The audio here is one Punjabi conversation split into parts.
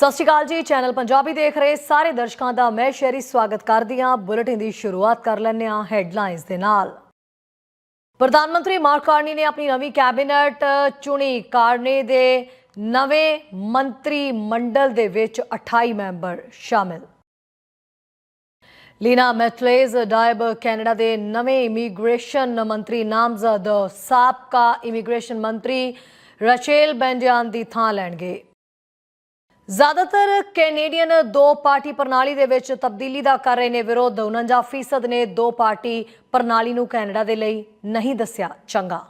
ਸਤਿ ਸ਼੍ਰੀ ਅਕਾਲ ਜੀ, ਚੈਨਲ ਪੰਜਾਬੀ ਦੇਖ ਰਹੇ ਸਾਰੇ ਦਰਸ਼ਕਾਂ ਦਾ ਮੈਂ ਸ਼ਹਿਰੀ ਸਵਾਗਤ ਕਰਦੀ ਹਾਂ। ਬੁਲੇਟਿਨ ਦੀ ਸ਼ੁਰੂਆਤ ਕਰ ਲੈਂਦੇ ਹਾਂ ਹੈਡਲਾਈਨਸ ਦੇ ਨਾਲ। ਪ੍ਰਧਾਨ ਮੰਤਰੀ ਮਾਰਕ ਕਾਰਨੀ ਨੇ ਆਪਣੀ ਨਵੀਂ ਕੈਬਨਿਟ ਚੁਣੀ। ਕਾਰਨੀ ਦੇ ਨਵੇਂ ਮੰਤਰੀ ਮੰਡਲ ਦੇ ਵਿੱਚ 28 ਮੈਂਬਰ ਸ਼ਾਮਿਲ। ਲੀਨਾ ਮੈਟਲੇਜ਼ ਡਾਇਬ ਕੈਨੇਡਾ ਦੇ ਨਵੇਂ ਇਮੀਗ੍ਰੇਸ਼ਨ ਮੰਤਰੀ, ਨਾਮਜ਼ਦ ਸਾਬਕਾ ਇਮੀਗ੍ਰੇਸ਼ਨ ਮੰਤਰੀ ਰਚੇਲ ਬੈਂਡਿਆਨ ਦੀ ਥਾਂ ਲੈਣਗੇ। ਜ਼ਿਆਦਾਤਰ ਕੈਨੇਡੀਅਨ ਦੋ ਪਾਰਟੀ ਪ੍ਰਣਾਲੀ ਦੇ ਵਿੱਚ ਤਬਦੀਲੀ ਦਾ ਕਰ ਰਹੇ ਨੇ ਵਿਰੋਧ। 49% ਨੇ ਦੋ ਪਾਰਟੀ ਪ੍ਰਣਾਲੀ ਨੂੰ ਕੈਨੇਡਾ ਦੇ ਲਈ ਨਹੀਂ ਦੱਸਿਆ ਚੰਗਾ।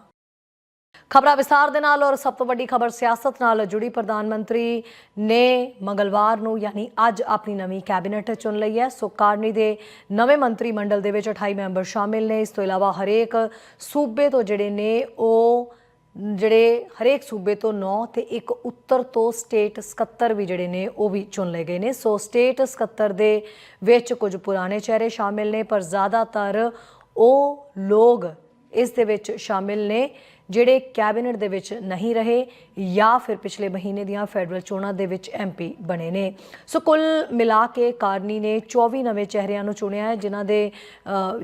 ਖਬਰਾਂ ਵਿਸਥਾਰ ਦੇ ਨਾਲ ਔਰ ਸਭ ਤੋਂ ਵੱਡੀ ਖਬਰ ਸਿਆਸਤ ਨਾਲ ਜੁੜੀ ਪ੍ਰਧਾਨ ਮੰਤਰੀ ਨੇ ਮੰਗਲਵਾਰ ਨੂੰ ਯਾਨੀ ਅੱਜ ਆਪਣੀ ਨਵੀਂ ਕੈਬਨਿਟ ਚੁਣ ਲਈ ਹੈ। ਸੋ ਕਾਰਨੀ ਦੇ ਨਵੇਂ ਮੰਤਰੀ ਮੰਡਲ ਦੇ ਵਿੱਚ 28 ਮੈਂਬਰ ਸ਼ਾਮਿਲ ਨੇ। ਇਸ ਤੋਂ ਇਲਾਵਾ ਹਰੇਕ ਸੂਬੇ ਤੋਂ ਜਿਹੜੇ ਨੇ ਉਹ ਜਿਹੜੇ ਹਰੇਕ ਸੂਬੇ ਤੋਂ 9 ਤੇ ਇੱਕ ਉੱਤਰ ਤੋਂ ਸਟੇਟ 77 ਵੀ ਜਿਹੜੇ ਨੇ, ਉਹ ਵੀ ਚੁਣ ਲਏ ਗਏ ਨੇ। ਸੋ ਸਟੇਟ 77 ਦੇ ਵਿੱਚ ਕੁਝ ਪੁਰਾਣੇ ਚਿਹਰੇ ਸ਼ਾਮਿਲ ਨੇ, ਪਰ ਜ਼ਿਆਦਾਤਰ ਉਹ ਲੋਕ ਇਸ ਦੇ ਵਿੱਚ ਸ਼ਾਮਿਲ ਨੇ, ਜਿਹੜੇ ਕੈਬਨਿਟ ਦੇ ਵਿੱਚ ਨਹੀਂ ਰਹੇ ਜਾਂ ਫਿਰ ਪਿਛਲੇ ਮਹੀਨੇ ਦੀਆਂ ਫੈਡਰਲ ਚੋਣਾਂ ਦੇ ਵਿੱਚ ਐਮਪੀ ਬਣੇ ਨੇ। ਸੋ ਕੁੱਲ ਮਿਲਾ ਕੇ ਕਾਰਨੀ ਨੇ 24 ਨਵੇਂ ਚਿਹਰਿਆਂ ਨੂੰ ਚੁਣਿਆ ਹੈ, ਜਿਨ੍ਹਾਂ ਦੇ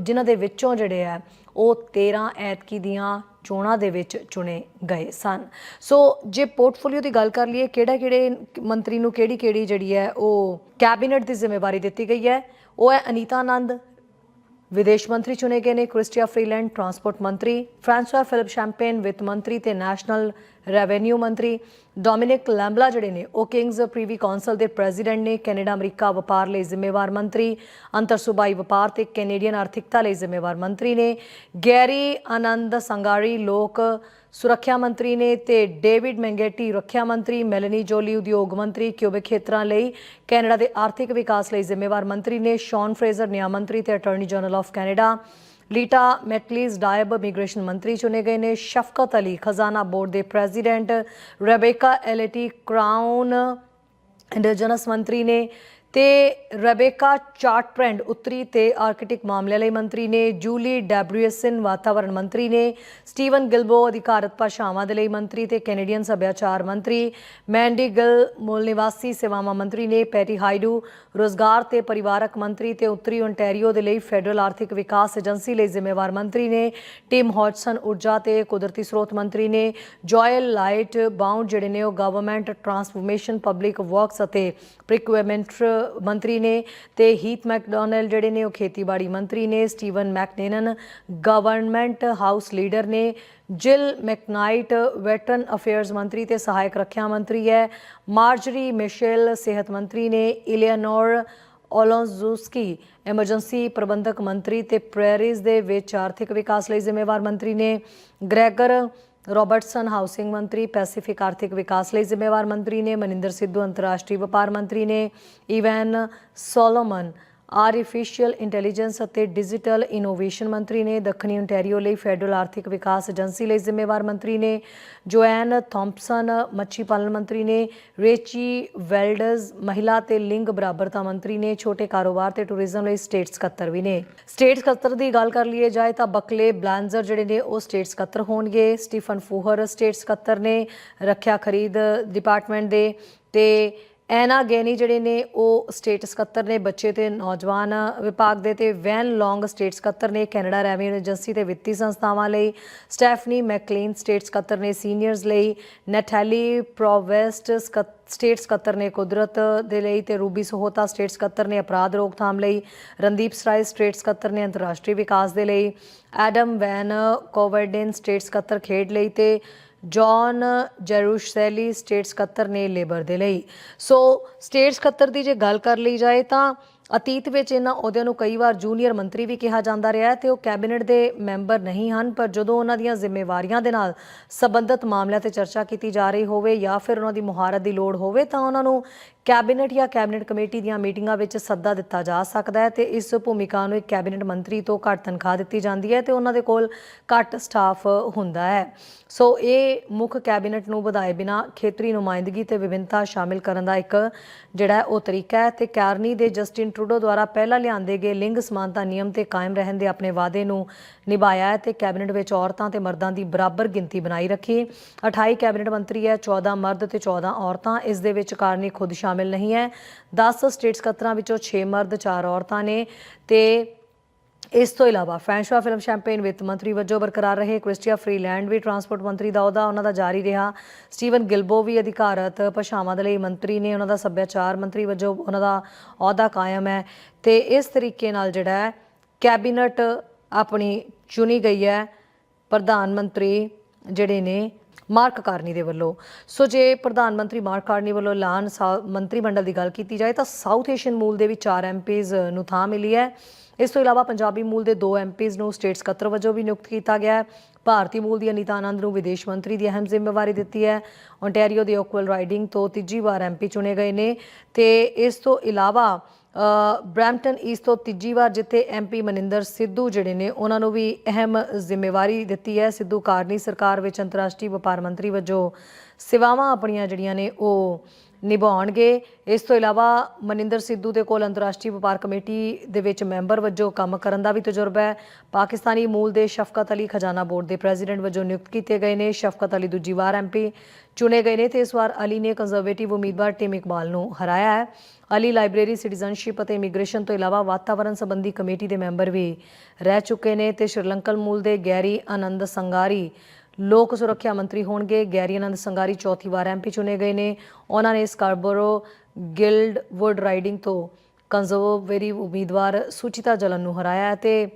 ਜਿਨ੍ਹਾਂ ਦੇ ਵਿੱਚੋਂ ਜਿਹੜੇ ਆ ਉਹ 13 ਐਤਕੀ ਦੀਆਂ ਚੋਣਾਂ ਦੇ ਵਿੱਚ ਚੁਣੇ ਗਏ ਸਨ। ਸੋ ਜੇ ਪੋਰਟਫੋਲੀਓ ਦੀ ਗੱਲ ਕਰ ਲਈਏ ਕਿਹੜਾ ਕਿਹੜੇ ਮੰਤਰੀ ਨੂੰ ਕਿਹੜੀ ਕਿਹੜੀ ਜਿਹੜੀ ਹੈ ਉਹ ਕੈਬਨਿਟ ਦੀ ਜ਼ਿੰਮੇਵਾਰੀ ਦਿੱਤੀ ਗਈ ਹੈ? ਉਹ ਹੈ ਅਨੀਤਾ ਆਨੰਦ ਵਿਦੇਸ਼ ਮੰਤਰੀ ਚੁਣੇ ਗਏ ਨੇ, ਕ੍ਰਿਸਟੀਆ ਫਰੀਲੈਂਡ ਟਰਾਂਸਪੋਰਟ ਮੰਤਰੀ, ਫ੍ਰਾਂਸਵਾ ਫਿਲਿਪ ਸ਼ੈਂਪੇਨ, ਵਿੱਤ ਮੰਤਰੀ ਤੇ ਨੈਸ਼ਨਲ ਰੈਵਨਿਊ ਮੰਤਰੀ ਡੋਮਿਨਿਕ ਲੈਂਬਲਾ ਜਿਹੜੇ ਨੇ, ਉਹ ਕਿੰਗਸ ਪ੍ਰੀਵੀ ਕਾਉਂਸਲ ਦੇ ਪ੍ਰੈਜ਼ੀਡੈਂਟ ਨੇ, ਕੈਨੇਡਾ, ਅਮਰੀਕਾ ਵਪਾਰ ਲਈ ਜ਼ਿੰਮੇਵਾਰ ਮੰਤਰੀ, ਅੰਤਰ ਸੂਬਾਈ ਵਪਾਰ ਤੇ ਕੈਨੇਡੀਅਨ ਆਰਥਿਕਤਾ ਲਈ ਜ਼ਿੰਮੇਵਾਰ ਮੰਤਰੀ ਨੇ, ਗੈਰੀ ਆਨੰਦ ਸੰਗਾਰੀ ਲੋਕ ਸੁਰੱਖਿਆ ਮੰਤਰੀ ਨੇ ਤੇ ਡੇਵਿਡ ਮੈਂਗੇਟੀ ਰੱਖਿਆ ਮੰਤਰੀ, ਮੈਲਨੀ ਜੋਲੀ ਉਦਯੋਗ ਮੰਤਰੀ, ਕਿਊਬਿਕ ਖੇਤਰਾਂ ਲਈ ਕੈਨੇਡਾ ਦੇ ਆਰਥਿਕ ਵਿਕਾਸ ਲਈ ਜ਼ਿੰਮੇਵਾਰ ਮੰਤਰੀ ਨੇ, ਸ਼ੌਨ ਫਰੇਜ਼ਰ, ਨਿਆਂ ਮੰਤਰੀ ਤੇ attorney general of Canada Lena Metlege Diab immigration ਮੰਤਰੀ ਚੁਣੇ ਗਏ ਨੇ। ਸ਼ਫਕਤ ਅਲੀ ਖਜ਼ਾਨਾ ਬੋਰਡ ਦੇ president Rebecca Alty Crown, Indigenous ਮੰਤਰੀ ਨੇ ਤੇ ਰੇਬੇਕਾ ਚਾਰਟਪ੍ਰੈਂਡ ਉੱਤਰੀ ਤੇ ਆਰਕਟਿਕ ਮਾਮਲਿਆਂ ਲਈ ਮੰਤਰੀ ਨੇ, ਜੂਲੀ ਡੈਬਰੀਅਸਨ ਵਾਤਾਵਰਣ ਮੰਤਰੀ ਨੇ, ਸਟੀਵਨ ਗਿਲਬੋ ਅਧਿਕਾਰਤ ਭਾਸ਼ਾਵਾਂ ਦੇ ਲਈ ਮੰਤਰੀ ਤੇ ਕੈਨੇਡੀਅਨ ਸੱਭਿਆਚਾਰ ਮੰਤਰੀ ਮੈਂਡੀ ਗਿਲ ਮੂਲ ਨਿਵਾਸੀ ਸੇਵਾਵਾਂ ਮੰਤਰੀ ਨੇ, ਪੈਟੀ ਹਾਈਡੂ ਰੋਜ਼ਗਾਰ ਤੇ ਪਰਿਵਾਰਕ ਮੰਤਰੀ ਤੇ ਉੱਤਰੀ ਓਨਟਾਰੀਓ ਦੇ ਲਈ ਫੈਡਰਲ ਆਰਥਿਕ ਵਿਕਾਸ ਏਜੰਸੀ ਲਈ ਜ਼ਿੰਮੇਵਾਰ ਮੰਤਰੀ ਨੇ, ਟਿਮ ਹੌਟਸਨ ਊਰਜਾ ਤੇ ਕੁਦਰਤੀ ਸਰੋਤ ਮੰਤਰੀ ਨੇ, ਜੋਇਲ ਲਾਈਟ ਬਾਉਂਡ ਜਿਹੜੇ ਨੇ ਉਹ ਗਵਰਨਮੈਂਟ ਟਰਾਂਸਫਰਮੇਸ਼ਨ, ਪਬਲਿਕ ਵਰਕਸ ਅਤੇ ਪ੍ਰੀਕੁਇਪਮੈਂਟ ਮੰਤਰੀ ਨੇ ਤੇ ਹੀਥ ਮੈਕਡੋਨਲਡ ਜਿਹੜੇ ਨੇ ਉਹ ਖੇਤੀਬਾੜੀ ਮੰਤਰੀ ਨੇ Steven MacKinnon government house leader ਨੇ ਜਿਲ ਮੈਕਨਾਈਟ ਵੈਟਰਨ ਅਫੇਅਰਸ ਮੰਤਰੀ ਤੇ ਸਹਾਇਕ ਰੱਖਿਆ ਮੰਤਰੀ ਹੈ, ਮਾਰਜਰੀ ਮਿਸ਼ੇਲ ਸਿਹਤ ਮੰਤਰੀ ਨੇ ਇਲੀਅਨੋਰ ਓਲੋਂਜ਼ੂਸਕੀ ਐਮਰਜੈਂਸੀ ਪ੍ਰਬੰਧਕ ਮੰਤਰੀ ਤੇ ਪ੍ਰੈਰੀਜ਼ ਦੇ ਵਿੱਚ ਆਰਥਿਕ ਵਿਕਾਸ ਲਈ ਜ਼ਿੰਮੇਵਾਰ ਮੰਤਰੀ ਨੇ ਗ੍ਰੈਗਰ ਰੋਬਰਟਸਨ ਹਾਊਸਿੰਗ ਮੰਤਰੀ, ਪੈਸੀਫਿਕ ਆਰਥਿਕ ਵਿਕਾਸ ਲਈ ਜ਼ਿੰਮੇਵਾਰ ਮੰਤਰੀ ਨੇ, ਮਨਿੰਦਰ ਸਿੱਧੂ ਅੰਤਰਰਾਸ਼ਟਰੀ ਵਪਾਰ ਮੰਤਰੀ ਨੇ ਇਵੈਨ ਸੋਲੋਮਨ ਆਰਟੀਫੀਸ਼ੀਅਲ ਇੰਟੈਲੀਜੈਂਸ ਅਤੇ ਡਿਜੀਟਲ ਇਨੋਵੇਸ਼ਨ ਮੰਤਰੀ ਨੇ ਦੱਖਣੀ ਓਨਟਾਰੀਓ ਲਈ ਫੈਡਰਲ ਆਰਥਿਕ ਵਿਕਾਸ ਏਜੰਸੀ ਲਈ ਜ਼ਿੰਮੇਵਾਰ ਮੰਤਰੀ ਨੇ, ਜੋਐਨ ਥੌਮਪਸਨ ਮੱਛੀ ਪਾਲਣ ਮੰਤਰੀ ਨੇ, ਰੇਚੀ ਵੈਲਡਜ਼ ਮਹਿਲਾ ਤੇ ਲਿੰਗ ਬਰਾਬਰਤਾ ਮੰਤਰੀ ਨੇ, ਛੋਟੇ ਕਾਰੋਬਾਰ ਤੇ ਟੂਰਿਜ਼ਮ ਲਈ ਸਟੇਟ ਸਕੱਤਰ ਵੀ ਨੇ। ਸਟੇਟ ਸਕੱਤਰ ਦੀ ਗੱਲ ਕਰ ਲਈਏ ਜਾਏ ਤਾਂ ਬਕਲੇ ਬਲਾਂਜ਼ਰ ਜਿਹੜੇ ਨੇ ਉਹ ਸਟੇਟ ਸਕੱਤਰ ਹੋਣਗੇ। ਸਟੀਫਨ ਫੂਹਰ ਸਟੇਟ ਸਕੱਤਰ ਨੇ ਰੱਖਿਆ ਖਰੀਦ ਡਿਪਾਰਟਮੈਂਟ ਦੇ ਤੇ ਐਨਾ ਗੈਨੀ ਜਿਹੜੇ ਨੇ, ਉਹ ਸਟੇਟ ਸਕੱਤਰ ਨੇ, ਬੱਚੇ ਤੇ ਨੌਜਵਾਨ ਵਿਭਾਗ ਦੇ ਤੇ ਵੈਨ ਲੌਂਗ ਸਟੇਟ ਸਕੱਤਰ ਨੇ, ਕੈਨੇਡਾ ਰੈਵਨਿਊ ਏਜੰਸੀ ਤੇ ਵਿੱਤੀ ਸੰਸਥਾਵਾਂ ਲਈ, ਸਟੈਫਨੀ ਮੈਕਲੀਨ ਸਟੇਟ ਸਕੱਤਰ ਨੇ ਸੀਨੀਅਰਸ ਲਈ, ਨੈਟੈਲੀ ਪ੍ਰੋਵੈਸਟ ਸਕੱਤ, ਸਟੇਟ ਸਕੱਤਰ ਨੇ ਕੁਦਰਤ ਦੇ ਲਈ ਤੇ ਰੂਬੀ ਸੋਹਤਾ ਸਟੇਟ ਸਕੱਤਰ ਨੇ ਅਪਰਾਧ ਰੋਕਥਾਮ ਲਈ, ਰਣਦੀਪ ਸਰਾਏ ਸਟੇਟ ਸਕੱਤਰ ਨੇ ਅੰਤਰਰਾਸ਼ਟਰੀ ਵਿਕਾਸ ਦੇ ਲਈ, ਐਡਮ ਵੈਨ ਕੋਵਰਡਿਨ ਸਟੇਟ ਸਕੱਤਰ ਖੇਡ ਲਈ ਤੇ ਜੌਨ ਜੈਰੂਸ਼ੈਲੀ ਸਟੇਟ ਸਕੱਤਰ ਨੇ ਲੇਬਰ ਦੇ ਲਈ। ਸੋ ਸਟੇਟ ਸਕੱਤਰ ਦੀ ਜੇ ਗੱਲ ਕਰ ਲਈ ਜਾਏ ਤਾਂ ਅਤੀਤ ਵਿੱਚ ਇਹਨਾਂ ਅਹੁਦਿਆਂ ਨੂੰ ਕਈ ਵਾਰ ਜੂਨੀਅਰ ਮੰਤਰੀ ਵੀ ਕਿਹਾ ਜਾਂਦਾ ਰਿਹਾ ਹੈ ਤੇ ਉਹ ਕੈਬਨਿਟ ਦੇ ਮੈਂਬਰ ਨਹੀਂ ਹਨ, ਪਰ ਜਦੋਂ ਉਹਨਾਂ ਦੀਆਂ ਜ਼ਿੰਮੇਵਾਰੀਆਂ ਦੇ ਨਾਲ ਸੰਬੰਧਿਤ ਮਾਮਲਿਆਂ ਤੇ ਚਰਚਾ ਕੀਤੀ ਜਾ ਰਹੀ ਹੋਵੇ ਜਾਂ ਫਿਰ ਉਹਨਾਂ ਦੀ ਮੁਹਾਰਤ ਦੀ ਲੋੜ ਹੋਵੇ ਤਾਂ ਉਹਨਾਂ ਨੂੰ ਕੈਬਨਿਟ ਜਾਂ ਕੈਬਨਿਟ ਕਮੇਟੀ ਦੀਆਂ ਮੀਟਿੰਗਾਂ ਵਿੱਚ ਸੱਦਾ ਦਿੱਤਾ ਜਾ ਸਕਦਾ ਹੈ ਤੇ ਇਸ ਭੂਮਿਕਾ ਨੂੰ ਇੱਕ ਕੈਬਨਿਟ ਮੰਤਰੀ ਤੋਂ ਘੱਟ ਤਨਖਾਹ ਦਿੱਤੀ ਜਾਂਦੀ ਹੈ ਤੇ ਉਹਨਾਂ ਦੇ ਕੋਲ ਘੱਟ ਸਟਾਫ ਹੁੰਦਾ ਹੈ। ਸੋ ਇਹ ਮੁੱਖ ਕੈਬਨਿਟ ਨੂੰ ਵਧਾਏ ਬਿਨਾ ਖੇਤਰੀ ਨੁਮਾਇੰਦਗੀ ਤੇ ਵਿਭਿੰਨਤਾ ਸ਼ਾਮਿਲ ਕਰਨ ਦਾ ਇੱਕ ਜਿਹੜਾ ਉਹ ਤਰੀਕਾ ਹੈ ਤੇ ਕੈਰਨੀ ਦੇ ਜਸਟਿਨ ਟਰੂਡੋ ਦੁਆਰਾ ਪਹਿਲਾਂ ਲਿਆਂਦੇ ਗਏ ਲਿੰਗ ਸਮਾਨਤਾ ਨਿਯਮ ਤੇ ਕਾਇਮ ਰਹਿਣ ਦੇ ਆਪਣੇ ਵਾਅਦੇ ਨੂੰ ਨਿਭਾਇਆ ਹੈ ਤੇ ਕੈਬਨਿਟ ਵਿੱਚ ਔਰਤਾਂ ਤੇ ਮਰਦਾਂ ਦੀ ਬਰਾਬਰ ਗਿਣਤੀ ਬਣਾਈ ਰੱਖੀ। 28 ਕੈਬਨਿਟ ਮੰਤਰੀ ਹੈ 14 ਮਰਦ ਤੇ 14 ਔਰਤਾਂ। ਇਸ ਦੇ ਵਿੱਚ ਕਾਰਨੀ ਖੁਦ ਸ਼ਾਮਿਲ ਸ਼ਾਮਿਲ ਨਹੀਂ ਹੈ। 10 ਸਟੇਟ ਸਕੱਤਰਾਂ ਵਿੱਚੋਂ 6 ਮਰਦ 4 ਔਰਤਾਂ ਨੇ ਤੇ ਇਸ ਤੋਂ ਇਲਾਵਾ ਫੈਂਸ਼ਵਾ ਫਿਲਮ ਸ਼ੈਂਪੇਨ ਵਿੱਤ ਮੰਤਰੀ ਵਜੋਂ ਬਰਕਰਾਰ ਰਹੇ। ਕ੍ਰਿਸਟੀਆ ਫਰੀਲੈਂਡ ਵੀ ਟਰਾਂਸਪੋਰਟ ਮੰਤਰੀ ਦਾ ਅਹੁਦਾ ਉਹਨਾਂ ਦਾ ਜਾਰੀ ਰਿਹਾ। ਸਟੀਵਨ ਗਿਲਬੋ ਵੀ ਅਧਿਕਾਰਤ ਭਾਸ਼ਾਵਾਂ ਦੇ ਲਈ ਮੰਤਰੀ ਨੇ ਉਹਨਾਂ ਦਾ ਸੱਭਿਆਚਾਰ ਮੰਤਰੀ ਵਜੋਂ ਉਹਨਾਂ ਦਾ ਅਹੁਦਾ ਕਾਇਮ ਹੈ ਤੇ ਇਸ ਤਰੀਕੇ ਨਾਲ ਜਿਹੜਾ ਹੈ ਕੈਬਨਿਟ ਆਪਣੀ ਚੁਣੀ ਗਈ ਹੈ। ਪ੍ਰਧਾਨ ਮੰਤਰੀ ਜਿਹੜੇ ਨੇ ਮਾਰਕ ਕਾਰਨੀ ਦੇ ਵੱਲੋਂ। ਸੋ ਜੇ ਪ੍ਰਧਾਨ ਮੰਤਰੀ ਮਾਰਕ ਕਾਰਨੀ ਵੱਲੋਂ ਐਲਾਨ ਸਾ- ਮੰਤਰੀ ਮੰਡਲ ਦੀ ਗੱਲ ਕੀਤੀ ਜਾਏ ਤਾਂ ਸਾਊਥ ਏਸ਼ੀਅਨ ਮੂਲ ਦੇ ਵੀ 4 ਐਮਪੀਜ਼ ਨੂੰ ਥਾਂ ਮਿਲੀ ਹੈ। ਇਸ ਤੋਂ ਇਲਾਵਾ ਪੰਜਾਬੀ ਮੂਲ ਦੇ 2 ਐਮਪੀਜ਼ ਨੂੰ ਸਟੇਟ ਸਕੱਤਰ ਵਜੋਂ ਵੀ ਨਿਯੁਕਤ ਕੀਤਾ ਗਿਆ ਹੈ। ਭਾਰਤੀ ਮੂਲ ਦੀ ਅਨੀਤਾ ਆਨੰਦ ਨੂੰ ਵਿਦੇਸ਼ ਮੰਤਰੀ ਦੀ ਅਹਿਮ ਜ਼ਿੰਮੇਵਾਰੀ ਦਿੱਤੀ ਹੈ। ਓਨਟਾਰੀਓ ਦੇ ਓਕਵਲ ਰਾਈਡਿੰਗ ਤੋਂ ਤੀਜੀ ਵਾਰ ਐਮਪੀ ਚੁਣੇ ਗਏ ਨੇ। ਤੇ ਇਸ ਤੋਂ ਇਲਾਵਾ ਬਰੈਂਪਟਨ ਈਸਟ ਤੋਂ ਤੀਜੀ ਵਾਰ ਜਿੱਥੇ ਐਮਪੀ ਮਨਿੰਦਰ ਸਿੱਧੂ ਜਿਹੜੇ ਨੇ, ਉਹਨਾਂ ਨੂੰ ਵੀ ਅਹਿਮ ਜ਼ਿੰਮੇਵਾਰੀ ਦਿੱਤੀ ਹੈ। ਸਿੱਧੂ ਕਾਰਨੀ ਸਰਕਾਰ ਵਿੱਚ ਅੰਤਰਰਾਸ਼ਟਰੀ ਵਪਾਰ ਮੰਤਰੀ ਵਜੋਂ ਸੇਵਾਵਾਂ ਆਪਣੀਆਂ ਜਿਹੜੀਆਂ ਨੇ, ਉਹ ਨਿਭਾਉਣਗੇ। ਇਸ ਤੋਂ ਇਲਾਵਾ ਮਨਿੰਦਰ ਸਿੱਧੂ ਦੇ ਕੋਲ ਅੰਤਰਰਾਸ਼ਟਰੀ ਵਪਾਰ ਕਮੇਟੀ ਦੇ ਵਿੱਚ ਮੈਂਬਰ ਵਜੋਂ ਕੰਮ ਕਰਨ ਦਾ ਵੀ ਤਜਰਬਾ ਹੈ। ਪਾਕਿਸਤਾਨੀ ਮੂਲ ਦੇ ਸ਼ਫਕਤ ਅਲੀ ਖਜ਼ਾਨਾ ਬੋਰਡ ਦੇ ਪ੍ਰੈਜ਼ੀਡੈਂਟ ਵਜੋਂ ਨਿਯੁਕਤ ਕੀਤੇ ਗਏ ਨੇ। ਸ਼ਫਕਤ ਅਲੀ ਦੂਜੀ ਵਾਰ ਐਮਪੀ ਚੁਣੇ ਗਏ ਨੇ ਤੇ ਇਸ ਵਾਰ ਅਲੀ ਨੇ ਕੰਜ਼ਰਵੇਟਿਵ ਉਮੀਦਵਾਰ ਟਿਮ ਇਕਬਾਲ ਨੂੰ ਹਰਾਇਆ ਹੈ। ਅਲੀ ਲਾਇਬ੍ਰੇਰੀ, ਸਿਟੀਜ਼ਨਸ਼ਿਪ ਅਤੇ ਇਮੀਗ੍ਰੇਸ਼ਨ ਤੋਂ ਇਲਾਵਾ ਵਾਤਾਵਰਣ ਸੰਬੰਧੀ ਕਮੇਟੀ ਦੇ ਮੈਂਬਰ ਵੀ ਰਹਿ ਚੁੱਕੇ ਨੇ ਤੇ ਸ਼੍ਰੀਲੰਕਨ ਮੂਲ ਦੇ ਗੈਰੀ ਆਨੰਦ ਸੰਗਾਰੀ ਲੋਕ ਸੁਰੱਖਿਆ ਮੰਤਰੀ ਹੋਣਗੇ। ਗੈਰੀ ਆਨੰਦ ਸੰਗਾਰੀ ਚੌਥੀ ਵਾਰ ਐਮਪੀ ਚੁਣੇ ਗਏ ਨੇ। ਉਹਨਾਂ ਨੇ ਸਕਾਰਬਰੋ ਗਿਲਡ ਵੁੱਡ ਰਾਈਡਿੰਗ ਤੋਂ ਕੰਜ਼ਰਵੇਟਿਵ ਉਮੀਦਵਾਰ ਸੁਚਿਤਾ ਜਲਨ ਨੂੰ ਹਰਾਇਆ ਹੈ ਤੇ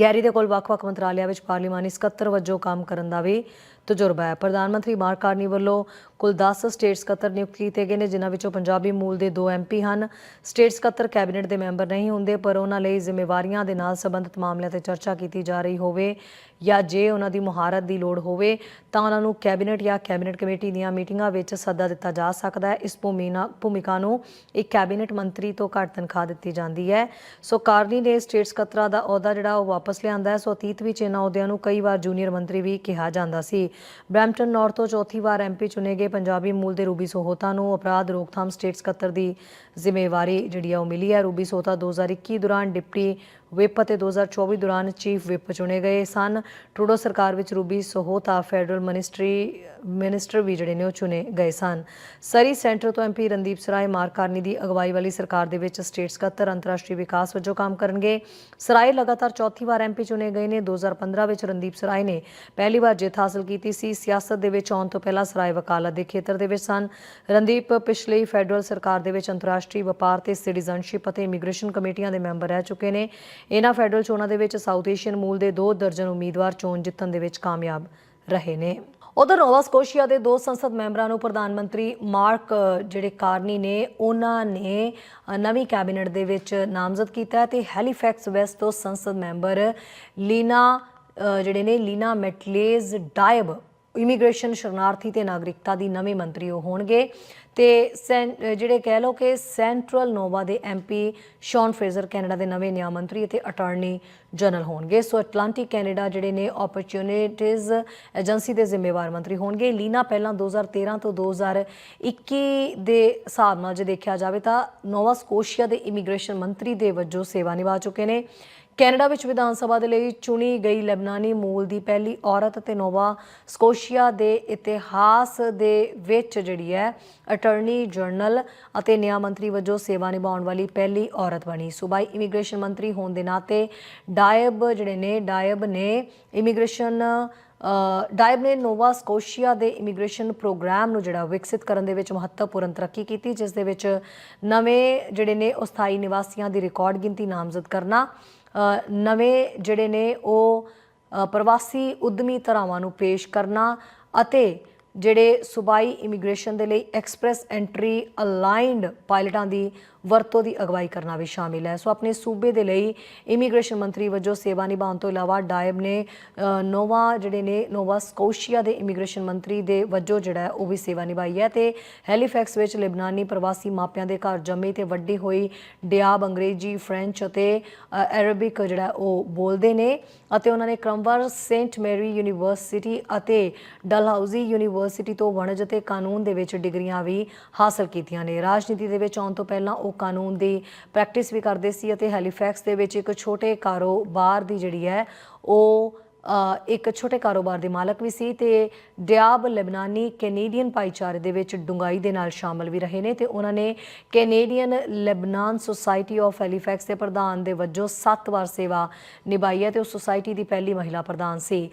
ਗੈਰੀ ਦੇ ਕੋਲ ਵੱਖ-ਵੱਖ ਮੰਤਰਾਲਿਆਂ ਵਿੱਚ ਪਾਰਲੀਮਾਨੀ ਸਕੱਤਰ ਵਜੋਂ ਕੰਮ ਕਰਨ ਦਾ ਵੀ ਤਜਰਬਾ ਹੈ। ਪ੍ਰਧਾਨ ਮੰਤਰੀ ਮਾਰਕ ਕਾਰਨੀ ਵੱਲੋਂ ਕੁੱਲ 10 ਸਟੇਟ ਸਕੱਤਰ ਨਿਯੁਕਤ ਕੀਤੇ ਗਏ ਨੇ, ਜਿਨ੍ਹਾਂ ਵਿੱਚੋਂ ਪੰਜਾਬੀ ਮੂਲ ਦੇ 2 ਐਮਪੀ ਹਨ। ਸਟੇਟ ਸਕੱਤਰ ਕੈਬਨਿਟ ਦੇ ਮੈਂਬਰ ਨਹੀਂ ਹੁੰਦੇ, ਪਰ ਉਹਨਾਂ ਲਈ ਜ਼ਿੰਮੇਵਾਰੀਆਂ ਦੇ ਨਾਲ ਸੰਬੰਧਿਤ ਮਾਮਲਿਆਂ ਤੇ ਚਰਚਾ ਕੀਤੀ ਜਾ ਰਹੀ ਹੋਵੇ ਜਾਂ ਜੇ ਉਹਨਾਂ ਦੀ ਮੁਹਾਰਤ ਦੀ ਲੋੜ ਹੋਵੇ, ਤਾਂ ਉਹਨਾਂ ਨੂੰ ਕੈਬਨਿਟ ਜਾਂ ਕੈਬਨਿਟ ਕਮੇਟੀ ਦੀਆਂ ਮੀਟਿੰਗਾਂ ਵਿੱਚ ਸੱਦਾ ਦਿੱਤਾ ਜਾ ਸਕਦਾ ਹੈ। ਇਸ ਭੂਮਿਨਾ, ਭੂਮਿਕਾ ਨੂੰ ਇੱਕ ਕੈਬਨਿਟ ਮੰਤਰੀ ਤੋਂ ਘੱਟ ਤਨਖਾਹ ਦਿੱਤੀ ਜਾਂਦੀ ਹੈ। ਸੋ ਕਾਰਨੀ ਨੇ ਸਟੇਟ ਸਕੱਤਰਾਂ ਦਾ ਅਹੁਦਾ ਜਿਹੜਾ ਉਹ ਵਾਪਸ ਲਿਆਂਦਾ ਹੈ। ਸੋ ਅਤੀਤ ਵਿੱਚ ਇਹਨਾਂ ਅਹੁਦਿਆਂ ਨੂੰ ਕਈ ਵਾਰ ਜੂਨੀਅਰ ਮੰਤਰੀ ਵੀ ਕਿਹਾ ਜਾਂਦਾ ਸੀ। ਬ੍ਰੈਂਪਟਨ ਨਾਰਥ ਤੋਂ ਚੌਥੀ ਵਾਰ ਐਮਪੀ ਚੁਣੇ ਗਏ ਪੰਜਾਬੀ ਮੂਲ ਦੇ ਰੂਬੀ ਸੋਹਤਾ ਨੂੰ ਅਪਰਾਧ ਰੋਕਥਾਮ ਸਟੇਟ ਸਕੱਤਰ ਦੀ ਜ਼ਿੰਮੇਵਾਰੀ ਜਿਹੜੀ ਆ ਉਹ ਮਿਲੀ ਹੈ। ਰੂਬੀ ਸੋਹਤਾ 2021 ਦੌਰਾਨ ਡਿਪਟੀ ਵਿਪ ਅਤੇ 2024 ਦੌਰਾਨ ਚੀਫ ਵਿਪ ਚੁਣੇ ਗਏ ਸਨ। ਟਰੂਡੋ ਸਰਕਾਰ ਵਿੱਚ Ruby Sahota federal ministry, minister ਵੀ ਜਿਹੜੇ ਨੇ ਉਹ ਚੁਣੇ ਗਏ ਸਨ। ਸਰੀ ਸੈਂਟਰ ਤੋਂ MP Randeep Sarai Mark Carney ਦੀ ਅਗਵਾਈ ਵਾਲੀ ਸਰਕਾਰ ਦੇ ਵਿੱਚ ਸਟੇਟ ਸਕੱਤਰ ਅੰਤਰਰਾਸ਼ਟਰੀ ਵਿਕਾਸ ਵਜੋਂ ਕੰਮ ਕਰਨਗੇ। ਸਰਾਏ ਲਗਾਤਾਰ ਚੌਥੀ ਵਾਰ ਐਮਪੀ ਚੁਣੇ ਗਏ ਨੇ। 2015 ਵਿੱਚ ਰਣਦੀਪ ਸਰਾਏ ਨੇ ਪਹਿਲੀ ਵਾਰ ਜਿੱਤ ਹਾਸਲ ਕੀਤੀ ਸੀ। ਸਿਆਸਤ ਦੇ ਵਿੱਚ ਆਉਣ ਤੋਂ ਪਹਿਲਾਂ ਸਰਾਏ ਵਕਾਲਤ ਦੇ ਖੇਤਰ ਦੇ ਵਿੱਚ ਸਨ। ਰਣਦੀਪ ਪਿਛਲੀ ਫੈਡਰਲ ਸਰਕਾਰ ਦੇ ਵਿੱਚ ਅੰਤਰਰਾਸ਼ਟਰੀ ਵਪਾਰ ਤੇ ਸਿਟੀਜ਼ਨਸ਼ਿਪ ਅਤੇ ਇਮੀਗ੍ਰੇਸ਼ਨ ਕਮੇਟੀਆਂ ਦੇ ਮੈਂਬਰ ਰਹਿ ਚੁੱਕੇ ਨੇ। ਇਹਨਾਂ ਫੈਡਰਲ ਚੋਣਾਂ ਦੇ ਵਿੱਚ ਸਾਊਥ ਏਸ਼ੀਅਨ ਮੂਲ ਦੇ ਦੋ ਦਰਜਨ ਉਮੀਦਵਾਰ ਚੋਣ ਜਿੱਤਣ ਦੇ ਵਿੱਚ ਕਾਮਯਾਬ ਰਹੇ ਨੇ। ਉਧਰ ਨੋਵਾ ਸਕੋਸ਼ੀਆ ਦੇ ਦੋ ਸੰਸਦ ਮੈਂਬਰਾਂ ਨੂੰ ਪ੍ਰਧਾਨ ਮੰਤਰੀ ਮਾਰਕ, ਜਿਹੜੇ ਕਾਰਨੀ ਨੇ, ਉਹਨਾਂ ਨੇ ਨਵੀਂ ਕੈਬਨਿਟ ਦੇ ਵਿੱਚ ਨਾਮਜ਼ਦ ਕੀਤਾ ਹੈ ਤੇ ਹੈਲੀਫੈਕਸ ਵੈਸਟ ਤੋਂ ਸੰਸਦ ਮੈਂਬਰ ਲੀਨਾ ਜਿਹੜੇ ਨੇ, ਲੀਨਾ ਮੈਟਲੇਜ਼ ਡਾਇਬ, ਇਮੀਗ੍ਰੇਸ਼ਨ ਸ਼ਰਨਾਰਥੀ ਤੇ ਨਾਗਰਿਕਤਾ ਦੀ ਨਵੇਂ ਮੰਤਰੀ ਉਹ ਹੋਣਗੇ। ਤੇ ਜਿਹੜੇ ਕਹਿ ਲੋ ਕਿ ਸੈਂਟਰਲ ਨੋਵਾ ਦੇ ਐਮਪੀ ਸ਼ੌਨ ਫੇਜ਼ਰ ਕੈਨੇਡਾ ਦੇ ਨਵੇਂ ਨਿਆਂ ਮੰਤਰੀ ਅਤੇ ਅਟਾਰਨੀ ਜਨਰਲ ਹੋਣਗੇ। ਸੋ ਐਟਲਾਂਟਿਕ ਕੈਨੇਡਾ ਜਿਹੜੇ ਨੇ ਓਪਰਚ्युनिटीज ਏਜੰਸੀ ਦੇ ਜ਼ਿੰਮੇਵਾਰ ਮੰਤਰੀ ਹੋਣਗੇ। ਲੀਨਾ, ਪਹਿਲਾਂ 2013 ਤੋਂ 2021 ਦੇ ਹਿਸਾਬ ਨਾਲ ਜੇ ਦੇਖਿਆ ਜਾਵੇ ਤਾਂ ਨੋਵਾ ਸਕੋਸ਼ੀਆ ਦੇ ਇਮੀਗ੍ਰੇਸ਼ਨ ਮੰਤਰੀ ਦੇ ਵਜੋਂ ਸੇਵਾ ਨਿਭਾ ਚੁੱਕੇ ਨੇ। ਕੈਨੇਡਾ ਵਿੱਚ ਵਿਧਾਨ ਸਭਾ ਦੇ ਲਈ ਚੁਣੀ ਗਈ ਲੈਬਨਾਨੀ ਮੂਲ ਦੀ ਪਹਿਲੀ ਔਰਤ ਅਤੇ ਨੋਵਾ ਸਕੋਸ਼ੀਆ ਦੇ ਇਤਿਹਾਸ ਦੇ ਵਿੱਚ ਜਿਹੜੀ ਹੈ ਅਟਾਰਨੀ ਜਨਰਲ ਅਤੇ ਨਿਆਂ ਮੰਤਰੀ ਵਜੋਂ ਸੇਵਾ ਨਿਭਾਉਣ ਵਾਲੀ ਪਹਿਲੀ ਔਰਤ ਬਣੀ। ਸੂਬਾਈ ਇਮੀਗ੍ਰੇਸ਼ਨ ਮੰਤਰੀ ਹੋਣ ਦੇ ਨਾਤੇ ਡਾਇਬ ਜਿਹੜੇ ਨੇ, ਡਾਇਬ ਨੇ ਇਮੀਗ੍ਰੇਸ਼ਨ ਡਾਇਬ ਨੇ ਨੋਵਾ ਸਕੋਸ਼ੀਆ ਦੇ ਇਮੀਗ੍ਰੇਸ਼ਨ ਪ੍ਰੋਗਰਾਮ ਨੂੰ ਜਿਹੜਾ ਵਿਕਸਿਤ ਕਰਨ ਦੇ ਵਿੱਚ ਮਹੱਤਵਪੂਰਨ ਤਰੱਕੀ ਕੀਤੀ, ਜਿਸ ਦੇ ਵਿੱਚ ਨਵੇਂ ਜਿਹੜੇ ਨੇ ਉਹ ਸਥਾਈ ਨਿਵਾਸੀਆਂ ਦੀ ਰਿਕਾਰਡ ਗਿਣਤੀ ਨਾਮਜ਼ਦ ਕਰਨਾ ਨਵੇਂ ਜਿਹੜੇ ਨੇ ਉਹ ਪ੍ਰਵਾਸੀ ਉਦਮੀ ਧਰਾਵਾਂ ਨੂੰ ਪੇਸ਼ ਕਰਨਾ ਅਤੇ ਜਿਹੜੇ ਸੂਬਾਈ ਇਮੀਗ੍ਰੇਸ਼ਨ ਦੇ ਲਈ ਐਕਸਪ੍ਰੈਸ ਐਂਟਰੀ ਅਲਾਈਨਡ ਪਾਇਲਟਾਂ ਦੀ ਵਰਤੋਂ ਦੀ ਅਗਵਾਈ ਕਰਨਾ ਵੀ ਸ਼ਾਮਿਲ ਹੈ। ਸੋ ਆਪਣੇ ਸੂਬੇ ਦੇ ਲਈ ਇਮੀਗ੍ਰੇਸ਼ਨ ਮੰਤਰੀ ਵਜੋਂ ਸੇਵਾ ਨਿਭਾਉਣ ਤੋਂ ਇਲਾਵਾ ਡਾਇਬ ਨੇ ਨੋਵਾ ਜਿਹੜੇ ਨੇ, ਨੋਵਾ ਸਕੋਸ਼ੀਆ ਦੇ ਇਮੀਗ੍ਰੇਸ਼ਨ ਮੰਤਰੀ ਦੇ ਵਜੋਂ ਜਿਹੜਾ ਉਹ ਵੀ ਸੇਵਾ ਨਿਭਾਈ ਹੈ ਤੇ ਹੈਲੀਫੈਕਸ ਵਿੱਚ ਲਿਬਨਾਨੀ ਪ੍ਰਵਾਸੀ ਮਾਪਿਆਂ ਦੇ ਘਰ ਜੰਮੀ ਤੇ ਵੱਡੀ ਹੋਈ ਡਿਆਬ ਅੰਗਰੇਜ਼ੀ, ਫ੍ਰੈਂਚ ਅਤੇ ਅਰਬਿਕ ਜਿਹੜਾ ਉਹ ਬੋਲਦੇ ਨੇ ਅਤੇ ਉਹਨਾਂ ਨੇ ਕ੍ਰਮਵਰ ਸੇਂਟ ਮੈਰੀ ਯੂਨੀਵਰਸਿਟੀ ਅਤੇ ਡਲਹਾਊਜ਼ੀ ਯੂਨੀਵਰਸਿਟੀ ਤੋਂ ਵਣਜ ਅਤੇ ਕਾਨੂੰਨ ਦੇ ਵਿੱਚ ਡਿਗਰੀਆਂ ਵੀ ਹਾਸਲ ਕੀਤੀਆਂ ਨੇ। ਰਾਜਨੀਤੀ ਦੇ ਵਿੱਚ ਆਉਣ ਤੋਂ ਪਹਿਲਾਂ ਉਹ ਕਾਨੂੰਨ ਦੀ ਪ੍ਰੈਕਟਿਸ ਵੀ ਕਰਦੇ ਸੀ ਅਤੇ ਹੈਲੀਫੈਕਸ ਦੇ ਵਿੱਚ ਇੱਕ ਛੋਟੇ ਕਾਰੋਬਾਰ ਦੀ ਜਿਹੜੀ ਹੈ, ਉਹ ਇੱਕ ਛੋਟੇ ਕਾਰੋਬਾਰ ਦੇ ਮਾਲਕ ਵੀ ਸੀ ਤੇ ਡਿਆਬ ਲੈਬਨਾਨੀ ਕੈਨੇਡੀਅਨ ਭਾਈਚਾਰੇ ਦੇ ਵਿੱਚ ਡੂੰਘਾਈ ਦੇ ਨਾਲ ਸ਼ਾਮਲ ਵੀ ਰਹੇ ਨੇ ਤੇ ਉਹਨਾਂ ਨੇ Canadian Lebanon society of Halifax ਦੇ ਪ੍ਰਧਾਨ ਦੇ ਵਜੋਂ 7 ਵਾਰ ਸੇਵਾ ਨਿਭਾਈ ਹੈ ਤੇ ਉਹ ਸੁਸਾਇਟੀ ਦੀ ਪਹਿਲੀ ਮਹਿਲਾ ਪ੍ਰਧਾਨ ਸੀ।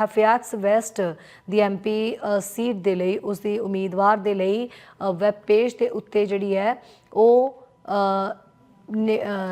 ਹੈਫਿਆਕਸ ਵੈਸਟ ਦੀ ਐਮਪੀ ਸੀਟ ਦੇ ਲਈ, ਉਸ ਦੀ ਉਮੀਦਵਾਰ ਦੇ ਲਈ ਵੈਬ ਪੇਜ ਦੇ ਉੱਤੇ ਜਿਹੜੀ ਹੈ, ਉਹ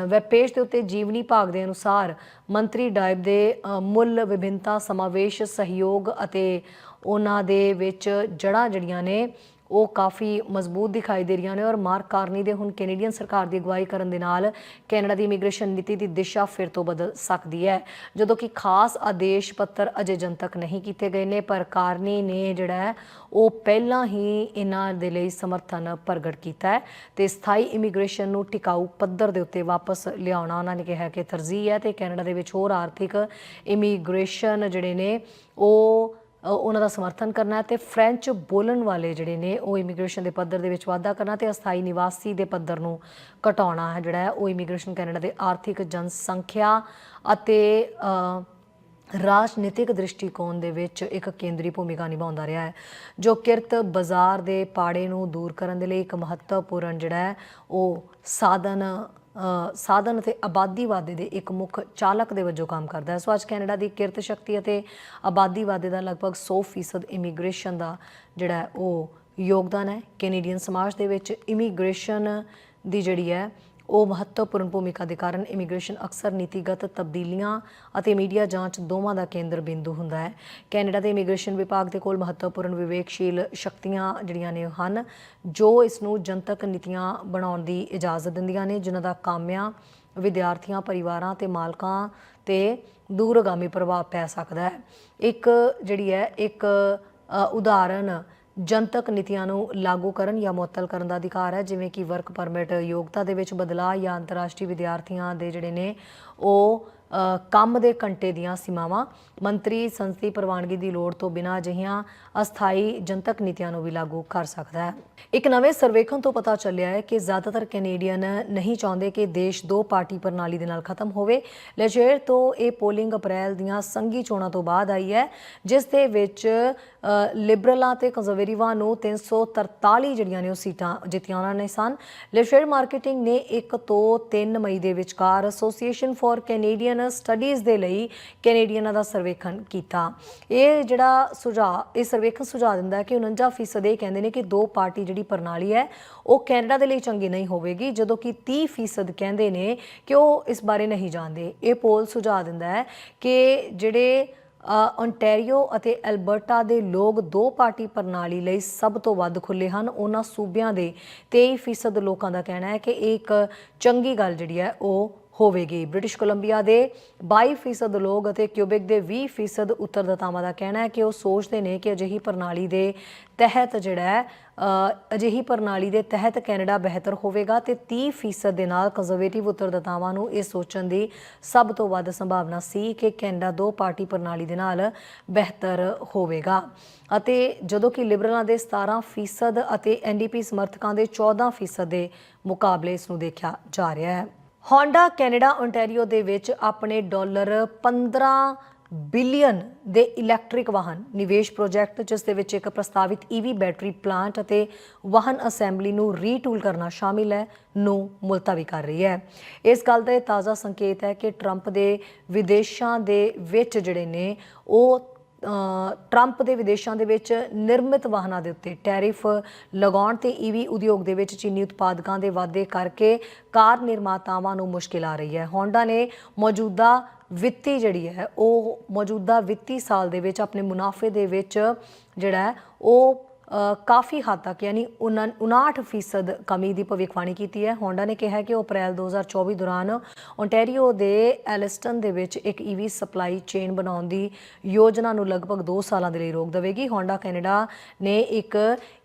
ਵੈਬ ਪੇਜ ਦੇ ਉੱਤੇ ਜੀਵਨੀ ਭਾਗ ਦੇ ਅਨੁਸਾਰ ਮੰਤਰੀ ਡਾਇਬ ਦੇ ਅ, ਮੁੱਲ ਵਿਭਿੰਨਤਾ ਸਮਾਵੇਸ਼ ਸਹਿਯੋਗ ਅਤੇ ਉਹਨਾਂ ਦੇ ਵਿੱਚ ਜੜ੍ਹਾਂ ਜੜੀਆਂ ਨੇ ਉਹ ਕਾਫੀ ਮਜ਼ਬੂਤ ਦਿਖਾਈ ਦੇ ਰਹੀਆਂ ਨੇ ਔਰ ਮਾਰਕ ਕਾਰਨੀ ਦੇ ਹੁਣ ਕੈਨੇਡੀਅਨ ਸਰਕਾਰ ਦੀ ਅਗਵਾਈ ਕਰਨ ਦੇ ਨਾਲ ਕੈਨੇਡਾ ਦੀ ਇਮੀਗ੍ਰੇਸ਼ਨ ਨੀਤੀ ਦੀ ਦਿਸ਼ਾ ਫਿਰ ਤੋਂ ਬਦਲ ਸਕਦੀ ਹੈ। ਜਦੋਂ ਕਿ ਖਾਸ ਆਦੇਸ਼ ਪੱਤਰ ਅਜੇ ਜਨਤਕ ਨਹੀਂ ਕੀਤੇ ਗਏ ਨੇ, ਪਰ ਕਾਰਨੀ ਨੇ ਜਿਹੜਾ ਉਹ ਪਹਿਲਾਂ ਹੀ ਇਹਨਾਂ ਦੇ ਲਈ ਸਮਰਥਨ ਪ੍ਰਗਟ ਕੀਤਾ ਹੈ ਤੇ ਸਥਾਈ ਇਮੀਗ੍ਰੇਸ਼ਨ ਨੂੰ ਟਿਕਾਊ ਪੱਧਰ ਦੇ ਉੱਤੇ ਵਾਪਸ ਲਿਆਉਣਾ ਉਹਨਾਂ ਨੇ ਕਿਹਾ ਕਿ ਤਰਜੀਹ ਹੈ ਤੇ ਕੈਨੇਡਾ ਦੇ ਵਿੱਚ ਹੋਰ ਆਰਥਿਕ ਇਮੀਗ੍ਰੇਸ਼ਨ ਜਿਹੜੇ ਨੇ, ਉਹ ਉਹਨਾਂ ਦਾ ਸਮਰਥਨ ਕਰਨਾ ਹੈ ਤੇ ਫ੍ਰੈਂਚ ਬੋਲਣ ਵਾਲੇ ਜਿਹੜੇ ਨੇ, ਉਹ ਇਮੀਗ੍ਰੇਸ਼ਨ ਦੇ ਪੱਧਰ ਦੇ ਵਿੱਚ ਵਾਧਾ ਕਰਨਾ ਤੇ ਅਸਥਾਈ ਨਿਵਾਸੀ ਦੇ ਪੱਧਰ ਨੂੰ ਘਟਾਉਣਾ ਹੈ ਜਿਹੜਾ ਉਹ ਇਮੀਗ੍ਰੇਸ਼ਨ ਕੈਨੇਡਾ ਦੇ ਆਰਥਿਕ ਜਨਸੰਖਿਆ ਅਤੇ ਰਾਜਨੀਤਿਕ ਦ੍ਰਿਸ਼ਟੀਕੋਣ ਦੇ ਵਿੱਚ ਇੱਕ ਕੇਂਦਰੀ ਭੂਮਿਕਾ ਨਿਭਾਉਂਦਾ ਰਿਹਾ ਹੈ, ਜੋ ਕਿਰਤ ਬਾਜ਼ਾਰ ਦੇ ਪਾੜੇ ਨੂੰ ਦੂਰ ਕਰਨ ਦੇ ਲਈ ਇੱਕ ਮਹੱਤਵਪੂਰਨ ਜਿਹੜਾ ਹੈ, ਉਹ ਸਾਧਨ ਸਾਧਨ ਅਤੇ ਆਬਾਦੀ ਵਾਧੇ ਦੇ ਇੱਕ ਮੁੱਖ ਚਾਲਕ ਦੇ ਵਜੋਂ ਕੰਮ ਕਰਦਾ ਹੈ। ਸੋ ਅੱਜ ਕੈਨੇਡਾ ਦੀ ਕਿਰਤ ਸ਼ਕਤੀ ਅਤੇ ਆਬਾਦੀ ਵਾਧੇ ਦਾ ਲਗਭਗ 100% ਇਮੀਗ੍ਰੇਸ਼ਨ ਦਾ ਜਿਹੜਾ ਉਹ ਯੋਗਦਾਨ ਹੈ। ਕੈਨੇਡੀਅਨ ਸਮਾਜ ਦੇ ਵਿੱਚ ਇਮੀਗ੍ਰੇਸ਼ਨ ਦੀ ਜਿਹੜੀ ਹੈ ਉਹ ਮਹੱਤਵਪੂਰਨ ਭੂਮਿਕਾ ਦੇ ਕਾਰਨ ਇਮੀਗ੍ਰੇਸ਼ਨ ਅਕਸਰ ਨੀਤੀਗਤ ਤਬਦੀਲੀਆਂ ਅਤੇ ਮੀਡੀਆ ਜਾਂਚ ਦੋਵਾਂ ਦਾ ਕੇਂਦਰ ਬਿੰਦੂ ਹੁੰਦਾ ਹੈ। ਕੈਨੇਡਾ ਦੇ ਇਮੀਗ੍ਰੇਸ਼ਨ ਵਿਭਾਗ ਦੇ ਕੋਲ ਮਹੱਤਵਪੂਰਨ ਵਿਵੇਕਸ਼ੀਲ ਸ਼ਕਤੀਆਂ ਜਿਹੜੀਆਂ ਨੇ ਹਨ, ਜੋ ਇਸ ਨੂੰ ਜਨਤਕ ਨੀਤੀਆਂ ਬਣਾਉਣ ਦੀ ਇਜਾਜ਼ਤ ਦਿੰਦੀਆਂ ਨੇ, ਜਿਨ੍ਹਾਂ ਦਾ ਕਾਮਿਆਂ, ਵਿਦਿਆਰਥੀਆਂ, ਪਰਿਵਾਰਾਂ ਤੇ ਮਾਲਕਾਂ ਤੇ ਦੂਰਗਾਮੀ ਪ੍ਰਭਾਵ ਪੈ ਸਕਦਾ ਹੈ। ਇੱਕ ਜਿਹੜੀ ਹੈ, ਇੱਕ ਉਦਾਹਰਨ ਜਨਤਕ ਨੀਤੀਆਂ ਨੂੰ ਲਾਗੂ ਕਰਨ ਜਾਂ ਮੁਅੱਤਲ ਕਰਨ ਦਾ ਅਧਿਕਾਰ ਹੈ, ਜਿਵੇਂ ਕਿ ਵਰਕ ਪਰਮਿਟ ਯੋਗਤਾ ਦੇ ਵਿੱਚ ਬਦਲਾਅ ਜਾਂ ਅੰਤਰਰਾਸ਼ਟਰੀ ਵਿਦਿਆਰਥੀਆਂ ਦੇ ਜਿਹੜੇ ਨੇ, ਉਹ ਕੰਮ ਦੇ ਘੰਟੇ ਦੀਆਂ ਸੀਮਾਵਾਂ। ਮੰਤਰੀ ਸੰਸਦੀ ਪ੍ਰਵਾਨਗੀ ਦੀ ਲੋੜ ਤੋਂ ਬਿਨਾਂ ਅਜਿਹੀਆਂ ਅਸਥਾਈ ਜਨਤਕ ਨੀਤੀਆਂ ਨੂੰ ਵੀ ਲਾਗੂ ਕਰ ਸਕਦਾ ਹੈ। ਇੱਕ ਨਵੇਂ ਸਰਵੇਖਣ ਤੋਂ ਪਤਾ ਚੱਲਿਆ ਹੈ ਕਿ ਜ਼ਿਆਦਾਤਰ ਕੈਨੇਡੀਅਨ ਨਹੀਂ ਚਾਹੁੰਦੇ ਕਿ ਦੇਸ਼ ਦੋ ਪਾਰਟੀ ਪ੍ਰਣਾਲੀ ਦੇ ਨਾਲ ਖਤਮ ਹੋਵੇ। ਲੈਜੇਰ ਤੋਂ ਇਹ ਪੋਲਿੰਗ ਅਪ੍ਰੈਲ ਦੀਆਂ ਸੰਘੀ ਚੋਣਾਂ ਤੋਂ ਬਾਅਦ ਆਈ ਹੈ, ਜਿਸ ਦੇ ਵਿੱਚ ਲਿਬਰਲਾਂ ਤੇ ਕੰਜ਼ਰਵੇਟਿਵਾਂ ਨੂੰ 343 ਜਿਹੜੀਆਂ ਨੇ ਉਹ ਸੀਟਾਂ ਜਿੱਤੀਆਂ ਉਹਨਾਂ ਨੇ ਸਨ। ਲੈਜੇਰ ਮਾਰਕੀਟਿੰਗ ਨੇ 1 ਤੋਂ 3 ਮਈ ਦੇ ਵਿਚਕਾਰ ਐਸੋਸੀਏਸ਼ਨ ਫਾਰ ਕੈਨੇਡੀਅਨ ਸਟੱਡੀਜ਼ ਦੇ ਲਈ ਕੈਨੇਡੀਅਨਾਂ ਦਾ ਸਰਵੇਖਣ ਕੀਤਾ। ਇਹ ਜਿਹੜਾ ਸੁਝਾਅ ਇਹ ਸਰਵੇਖਣ ਸੁਝਾਅ ਦਿੰਦਾ ਹੈ ਕਿ 49% ਇਹ ਕਹਿੰਦੇ ਨੇ ਕਿ ਦੋ ਪਾਰਟੀ ਜਿਹੜੀ ਪ੍ਰਣਾਲੀ ਹੈ ਉਹ ਕੈਨੇਡਾ ਦੇ ਲਈ ਚੰਗੀ ਨਹੀਂ ਹੋਵੇਗੀ ਜਦੋਂ ਕਿ 30% ਕਹਿੰਦੇ ਨੇ ਕਿ ਉਹ ਇਸ ਬਾਰੇ ਨਹੀਂ ਜਾਣਦੇ। ਇਹ ਪੋਲ ਸੁਝਾਅ ਦਿੰਦਾ ਹੈ ਕਿ ਜਿਹੜੇ ਅ, ਓਨਟਾਰੀਓ ਅਤੇ ਐਲਬਰਟਾ ਦੇ ਲੋਕ ਦੋ ਪਾਰਟੀ ਪ੍ਰਣਾਲੀ ਲਈ ਸਭ ਤੋਂ ਵੱਧ ਖੁੱਲੇ ਹਨ। ਉਹਨਾਂ ਸੂਬਿਆਂ ਦੇ 23% ਲੋਕਾਂ ਦਾ ਕਹਿਣਾ ਹੈ ਕਿ ਇਹ ਇੱਕ ਚੰਗੀ ਗੱਲ ਜਿਹੜੀ ਹੈ ਉਹ ਹੋਵੇਗੀ। ਬ੍ਰਿਟਿਸ਼ ਕੋਲੰਬੀਆ ਦੇ 22% ਲੋਕ ਅਤੇ ਕਿਊਬਿਕ ਦੇ 20% ਉੱਤਰਦਾਤਾਵਾਂ ਦਾ ਕਹਿਣਾ ਹੈ ਕਿ ਉਹ ਸੋਚਦੇ ਨੇ ਕਿ ਅਜਿਹੀ ਪ੍ਰਣਾਲੀ ਦੇ ਤਹਿਤ ਜਿਹੜਾ ਅਜਿਹੀ ਪ੍ਰਣਾਲੀ ਦੇ ਤਹਿਤ ਕੈਨੇਡਾ ਬਿਹਤਰ ਹੋਵੇਗਾ ਤੇ 30% ਦੇ ਨਾਲ ਕੰਜ਼ਰਵੇਟਿਵ ਉੱਤਰਦਾਤਾਵਾਂ ਨੂੰ ਇਹ ਸੋਚਣ ਦੀ ਸਭ ਤੋਂ ਵੱਧ ਸੰਭਾਵਨਾ ਸੀ ਕਿ ਕੈਨੇਡਾ ਦੋ ਪਾਰਟੀ ਪ੍ਰਣਾਲੀ ਦੇ ਨਾਲ ਬਿਹਤਰ ਹੋਵੇਗਾ। ਅਤੇ ਜਦੋਂ ਕਿ ਲਿਬਰਲਾਂ ਦੇ 17% ਅਤੇ ਐਨਡੀਪੀ ਸਮਰਥਕਾਂ ਦੇ 14% ਦੇ ਮੁਕਾਬਲੇ ਇਸ ਨੂੰ ਦੇਖਿਆ ਜਾ ਰਿਹਾ ਹੈ। ਹੋਂਡਾ ਕੈਨੇਡਾ ਓਨਟਾਰੀਓ ਦੇ ਵਿੱਚ ਆਪਣੇ ਡਾਲਰ 15 ਬਿਲੀਅਨ ਦੇ ਇਲੈਕਟ੍ਰਿਕ ਵਾਹਨ ਨਿਵੇਸ਼ ਪ੍ਰੋਜੈਕਟ, ਜਿਸ ਦੇ ਵਿੱਚ ਇੱਕ ਪ੍ਰਸਤਾਵਿਤ ਈਵੀ ਬੈਟਰੀ ਪਲਾਂਟ ਅਤੇ ਵਾਹਨ ਅਸੈਂਬਲੀ ਨੂੰ ਰੀਟੂਲ ਕਰਨਾ ਸ਼ਾਮਿਲ ਹੈ, ਨੂੰ ਮੁਲਤਵੀ ਕਰ ਰਹੀ ਹੈ। ਇਸ ਗੱਲ ਦਾ ਇਹ ਤਾਜ਼ਾ ਸੰਕੇਤ ਹੈ ਕਿ ਟਰੰਪ ਦੇ ਵਿਦੇਸ਼ਾਂ ਦੇ ਵਿੱਚ ਜਿਹੜੇ ਨੇ, ਉਹ ਟਰੰਪ ਦੇ ਵਿਦੇਸ਼ਾਂ ਦੇ ਵਿੱਚ ਨਿਰਮਿਤ ਵਾਹਨਾਂ ਦੇ ਉੱਤੇ ਟੈਰਿਫ ਲਗਾਉਣ ਤੇ ਈਵੀ ਉਦਯੋਗ ਦੇ ਵਿੱਚ ਚੀਨੀ ਉਤਪਾਦਕਾਂ ਦੇ ਵਾਧੇ ਕਰਕੇ ਕਾਰ ਨਿਰਮਾਤਾਵਾਂ ਨੂੰ ਮੁਸ਼ਕਿਲ ਆ ਰਹੀ ਹੈ। ਹੋਂਡਾ ਨੇ ਮੌਜੂਦਾ ਵਿੱਤੀ ਜਿਹੜੀ ਹੈ, ਉਹ ਮੌਜੂਦਾ ਵਿੱਤੀ ਸਾਲ ਦੇ ਵਿੱਚ ਆਪਣੇ ਮੁਨਾਫੇ ਦੇ ਵਿੱਚ ਜਿਹੜਾ ਉਹ ਕਾਫੀ ਹੱਦ ਤੱਕ ਯਾਨੀ 59% ਕਮੀ ਦੀ ਭਵਿੱਖਬਾਣੀ ਕੀਤੀ ਹੈ। ਹੋਂਡਾ ਨੇ ਕਿਹਾ ਕਿ ਉਹ ਅਪ੍ਰੈਲ 2024 ਦੌਰਾਨ ਓਨਟਾਰੀਓ ਦੇ ਐਲਿਸਟਨ ਦੇ ਵਿੱਚ ਇੱਕ ਈਵੀ ਸਪਲਾਈ ਚੇਨ ਬਣਾਉਣ ਦੀ ਯੋਜਨਾ ਨੂੰ ਲਗਭਗ 2 ਸਾਲਾਂ ਦੇ ਲਈ ਰੋਕ ਦੇਵੇਗੀ। ਹੋਂਡਾ ਕੈਨੇਡਾ ਨੇ ਇੱਕ